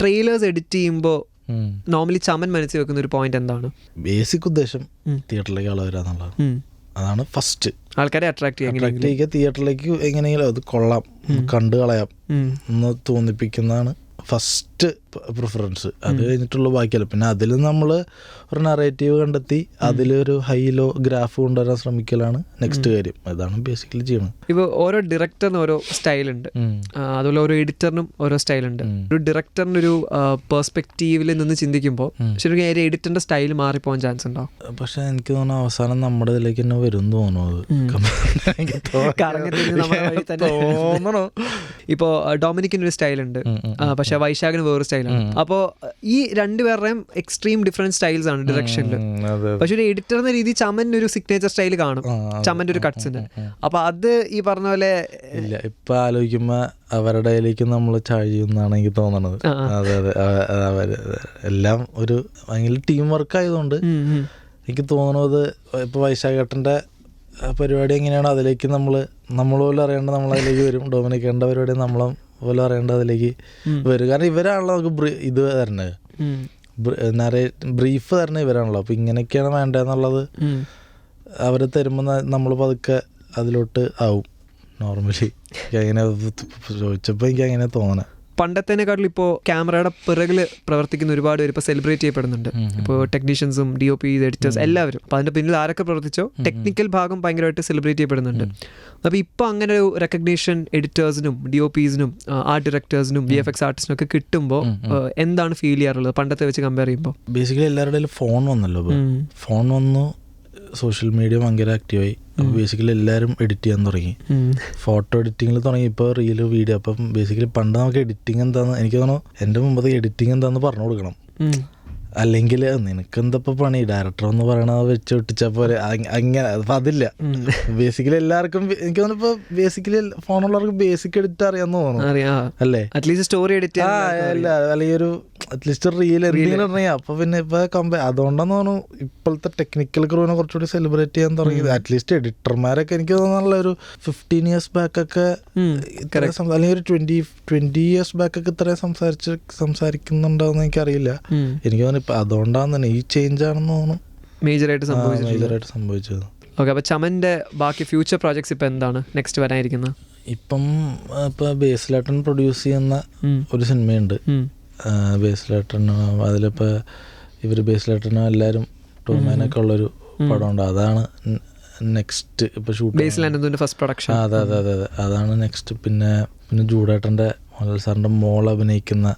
ട്രെയിലേഴ്സ് എഡിറ്റ് ചെയ്യുമ്പോൾ നോർമലി ചമൻ മനസ്സിൽ വെക്കുന്ന ഒരു പോയിന്റ് എന്താണ്? ബേസിക് ഉദ്ദേശം. തിയേറ്ററിലേക്ക് ആൾ. അതാണ് ഫസ്റ്റ് ആൾക്കാരെ അട്രാക്ട് ചെയ്യാൻ അട്രാക്ട് ചെയ്യുക തിയേറ്ററിലേക്ക് എങ്ങനെയെങ്കിലും അത് കൊള്ളാം കണ്ടു കളയാം എന്ന് തോന്നിപ്പിക്കുന്നതാണ് ഫസ്റ്റ് പ്രിഫറൻസ് അത് കഴിഞ്ഞിട്ടുള്ള ബാക്കിയല്ല. പിന്നെ അതിൽ നമ്മൾ ഒരു നറേറ്റീവ് കണ്ടെത്തി അതിലൊരു ഹൈ ലോ ഗ്രാഫ് കൊണ്ടുവരാൻ ശ്രമിക്കലാണ് നെക്സ്റ്റ് കാര്യം. അതാണ് ബേസിക്കലി ചെയ്യുന്നത് ഇപ്പൊ ഓരോ ഡയറക്ടറിന് ഓരോ സ്റ്റൈലുണ്ട് അതുപോലെ ഓരോ എഡിറ്ററിനും ഓരോ സ്റ്റൈലുണ്ട് ഉണ്ട്. ഒരു ഡയറക്ടറിന് ഒരു പെർസ്പെക്റ്റീവിൽ നിന്ന് ചിന്തിക്കുമ്പോൾ. ശരിക്കും എഡിറ്ററിന്റെ സ്റ്റൈൽ മാറിപ്പോകാൻ ചാൻസ് ഉണ്ടോ? പക്ഷെ എനിക്ക് തോന്നുന്നു അവസാനം നമ്മുടെ ഇതിലേക്ക് തന്നെ വരും തോന്നുന്നു തോന്നണു. ഇപ്പോൾ ഡൊമിനിക്കിന് ഒരു സ്റ്റൈലുണ്ട് പക്ഷെ വൈശാഖിന് വേറൊരു സ്റ്റൈലാണ് അപ്പോൾ ഈ രണ്ടുപേരുടെയും എക്സ്ട്രീം ഡിഫറെന്റ് സ്റ്റൈൽസ് ആണ് അതെ. പക്ഷെ ഒരു എഡിറ്റർ എന്ന രീതി ചമൻ ഒരു സിഗ്നേച്ചർ സ്റ്റൈൽ കാണും. ചമന്റെ ഒരു കട്ട്സിന് അപ്പൊ അത് ഈ പറഞ്ഞ പോലെ ഇല്ല ഇപ്പൊ ആലോചിക്കുമ്പോ അവരുടെ ഇതിലേക്ക് നമ്മൾ ചാഴിയെന്നാണ് എനിക്ക് തോന്നണത്. അതെ അതെ. അവർ എല്ലാം ഒരു ഭയങ്കര ടീം വർക്ക് ആയതുകൊണ്ട്. എനിക്ക് തോന്നുന്നത് ഇപ്പൊ വൈശാഖട്ടന്റെ പരിപാടി എങ്ങനെയാണോ അതിലേക്ക് നമ്മൾ നമ്മൾ പോലും അറിയേണ്ട നമ്മളതിലേക്ക് വരും. ഡോമിനിക്കേണ്ട പരിപാടി നമ്മളെ പോലും അറിയേണ്ട അതിലേക്ക്. വരും. കാരണം ഇവരാണല്ലോ നമുക്ക് ഇത് തരണത് ബ്രീഫ് തരണ ഇവരാണല്ലോ. അപ്പൊ ഇങ്ങനെയൊക്കെയാണ് വേണ്ടതെന്നുള്ളത് അവർ അവർ തരുമ്പോൾ നമ്മൾ പതുക്കെ അതിലോട്ട് ആവും. നോർമലി. എനിക്ക് അങ്ങനെ ചോദിച്ചപ്പോൾ എനിക്ക് അങ്ങനെ തോന്നണേ പണ്ടത്തേനെക്കാട്ടിൽ ഇപ്പോൾ ക്യാമറയുടെ പിറകിൽ പ്രവർത്തിക്കുന്ന ഒരുപാട് പേര് ഇപ്പോൾ സെലിബ്രേറ്റ് ചെയ്യപ്പെടുന്നുണ്ട്. ഇപ്പോൾ ടെക്നീഷ്യൻസും ഡി ഒ പി എഡിറ്റേഴ്സ് എല്ലാവരും. അപ്പോൾ അതിന്റെ പിന്നിൽ ആരൊക്കെ പ്രവർത്തിച്ചോ? ടെക്നിക്കൽ ഭാഗം ഭയങ്കരമായിട്ട് സെലിബ്രേറ്റ് ചെയ്യപ്പെടുന്നുണ്ട്. അപ്പോൾ ഇപ്പോൾ അങ്ങനെ ഒരു റെക്കഗ്നീഷൻ എഡിറ്റേഴ്സിനും ഡി ഒ പീസിനും ആർട്ട് ഡയറക്ടേഴ്സിനും വി എഫ് എക്സ് ആർട്ടിസ്റ്റിനും ഒക്കെ കിട്ടുമ്പോൾ. എന്താണ് ഫീൽ ചെയ്യാറുള്ളത്? പണ്ടത്തെ വെച്ച് കമ്പയർ ചെയ്യുമ്പോൾ ബേസിക്കലി എല്ലാവരുടെ ഫോൺ വന്നല്ലോ ഫോൺ വന്നു സോഷ്യൽ മീഡിയ ഭയങ്കര ആക്റ്റീവായി അപ്പോൾ ബേസിക്കലി എല്ലാവരും എഡിറ്റ് ചെയ്യാൻ തുടങ്ങി. ഫോട്ടോ എഡിറ്റിംഗിൽ തുടങ്ങി. ഇപ്പോൾ റീൽ വീഡിയോ അപ്പം ബേസിക്കലി പണ്ട് നമുക്ക് എഡിറ്റിംഗ് എന്താന്ന് എനിക്ക് തോന്നുന്നു എന്റെ മുമ്പത്തെ എഡിറ്റിംഗ് എന്താന്ന് പറഞ്ഞു കൊടുക്കണം. അല്ലെങ്കിൽ അല്ലെങ്കിൽ നിനക്കെന്തപ്പോൾ പണി? ഡയറക്ടർ എന്ന് പറയണത് വെച്ച് ഒട്ടിച്ച പോലെ അങ്ങനെ അപ്പം അതില്ല. ബേസിക്കലി എല്ലാവർക്കും എനിക്ക് തോന്നുന്നു ഇപ്പോൾ ബേസിക്കലി ഫോണുള്ളവർക്ക് ബേസിക് എഡിറ്റ് അറിയാമെന്ന് തോന്നുന്നു. അല്ലേ? അറ്റ്ലീസ്റ്റ് സ്റ്റോറി എഡിറ്റ് ആ അല്ല അല്ലെങ്കിൽ ഒരു അറ്റ്ലീസ്റ്റ് റീൽ എന്തെങ്കിലും ഇറങ്ങിയ അപ്പൊ പിന്നെ ഇപ്പൊ കമ്പയർ അതുകൊണ്ടാന്ന് തോന്നുന്നു ഇപ്പോഴത്തെ ടെക്നിക്കൽ ക്രൂവിനെ കുറച്ചുകൂടി സെലിബ്രേറ്റ് ചെയ്യാൻ തുടങ്ങിയത്. അറ്റ്ലീസ്റ്റ് എഡിറ്റർമാരൊക്കെ എനിക്ക് തോന്നുന്നുള്ള ഒരു ഫിഫ്റ്റീൻ ഇയേഴ്സ് ബാക്ക് ഒക്കെ അല്ലെങ്കിൽ ഒരു ട്വന്റി ട്വന്റി ഇയേഴ്സ് ബാക്ക് ഒക്കെ ഇത്രയും സംസാരിച്ച് സംസാരിക്കുന്നുണ്ടോന്ന് എനിക്കറിയില്ല. അറിയില്ല എനിക്ക് തോന്നുന്നു ഇപ്പൊ അതുകൊണ്ടാന്ന് തന്നെ ഈ ചേഞ്ച് ആണെന്ന് തോന്നുന്നു. മേജറായിട്ട് മേജറായിട്ട് സംഭവിച്ചത്. ഓക്കെ അപ്പോൾ ചമന്റെ ബാക്കി ഫ്യൂച്ചർ പ്രോജക്ട്സ് ഇപ്പോൾ എന്താണ്? നെക്സ്റ്റ് വരാനിരിക്കുന്നത് ഇപ്പം ഇപ്പൊ ബേസിലാട്ടൻ പ്രൊഡ്യൂസ് ചെയ്യുന്ന. ഒരു സിനിമയുണ്ട് ഉം. ബേസിലേട്ടന് അതിലിപ്പോൾ ഇവർ ബേസിലേട്ടനും എല്ലാവരും ടൂമാനൊക്കെ ഉള്ളൊരു പടമുണ്ട്. അതാണ് നെക്സ്റ്റ് ഇപ്പോൾ ഷൂട്ട് ഫസ്റ്റ് പ്രൊഡക്ഷൻ അതെ അതെ അതെ അതെ. അതാണ് നെക്സ്റ്റ് പിന്നെ പിന്നെ ജൂഡേട്ടന്റെ മോഹൻലാൽ സാറിന്റെ മോൾ അഭിനയിക്കുന്ന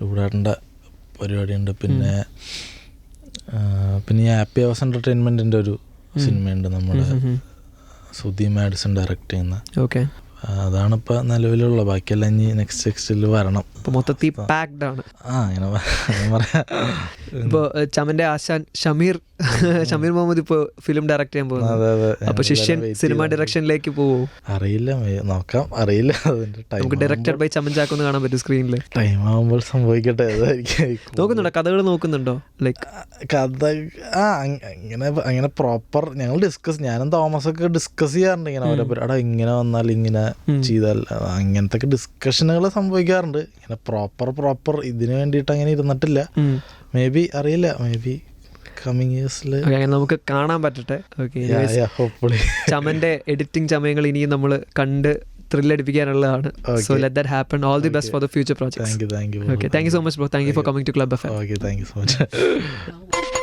ജൂഡേട്ടന്റെ പരിപാടിയുണ്ട്. പിന്നെ പിന്നെ ഈ ഹാപ്പി ഹവേഴ്സ് എന്റർടൈൻമെന്റിന്റെ ഒരു സിനിമയുണ്ട് നമ്മുടെ സുധി മാഡിസൺ ഡയറക്റ്റ് ചെയ്യുന്ന. ഓക്കെ അതാണ് ഇപ്പോൾ നിലവിലുള്ള. ബാക്കിയെല്ലാം ഇനി നെക്സ്റ്റ് നെക്സ്റ്റിൽ വരണം. ഇപ്പൊ മൊത്തത്തിൽ പാക്ഡ് ആണ്. ആ പറയാം ചമന്റെ ആശാൻ ഷമീർ ഷമീർ മുഹമ്മദ് ഇപ്പൊ ഫിലിം ഡയറക്ട് ചെയ്യാൻ പോകുന്നു. അപ്പോൾ ശിഷ്യൻ സിനിമ ഡയറക്ഷനിലേക്ക് പോവോ? അറിയില്ല നോക്കാം. അറിയില്ല. ടൈം നമുക്ക് ഡയറക്ടഡ് ബൈ ചമൻ ചാക്കൊന്ന് കാണാൻ പറ്റും സ്ക്രീനിൽ ടൈം ആകുമ്പോൾ സംഭവിക്കട്ടെ നോക്കുന്നുണ്ടോ? കഥകൾ നോക്കുന്നുണ്ടോ? ലൈക്ക് കഥ ആ അങ്ങനെ അങ്ങനെ പ്രോപ്പർ ഞങ്ങൾ ഡിസ്കസ് ഞാനും തോമസ് ഒക്കെ ഡിസ്കസ് ചെയ്യാറുണ്ട് ഇങ്ങനെ ഓരോ "എടാ, ഇങ്ങനെ വന്നാൽ ഇങ്ങനെ ചെയ്താൽ അങ്ങനത്തെ ഡിസ്കഷനുകൾ സംഭവിക്കാറുണ്ട്. ഇങ്ങനെ പ്രോപ്പർ പ്രോപ്പർ ഇതിനു വേണ്ടിയിട്ട് അങ്ങനെ ഇരുന്നിട്ടില്ല. മേ ബി അറിയില്ല. മേ ബി കമ്മിങ് ഇയേഴ്സിൽ നമുക്ക് കാണാൻ പറ്റട്ടെ. ചമന്റെ എഡിറ്റിംഗ് ചമയങ്ങൾ ഇനിയും നമ്മൾ കണ്ട് ത്രില്ലടിപ്പിക്കാനുള്ളതാണ് so let that happen all the best for the future project thank you thank you so much bro thank you for coming to club F okay thank you so much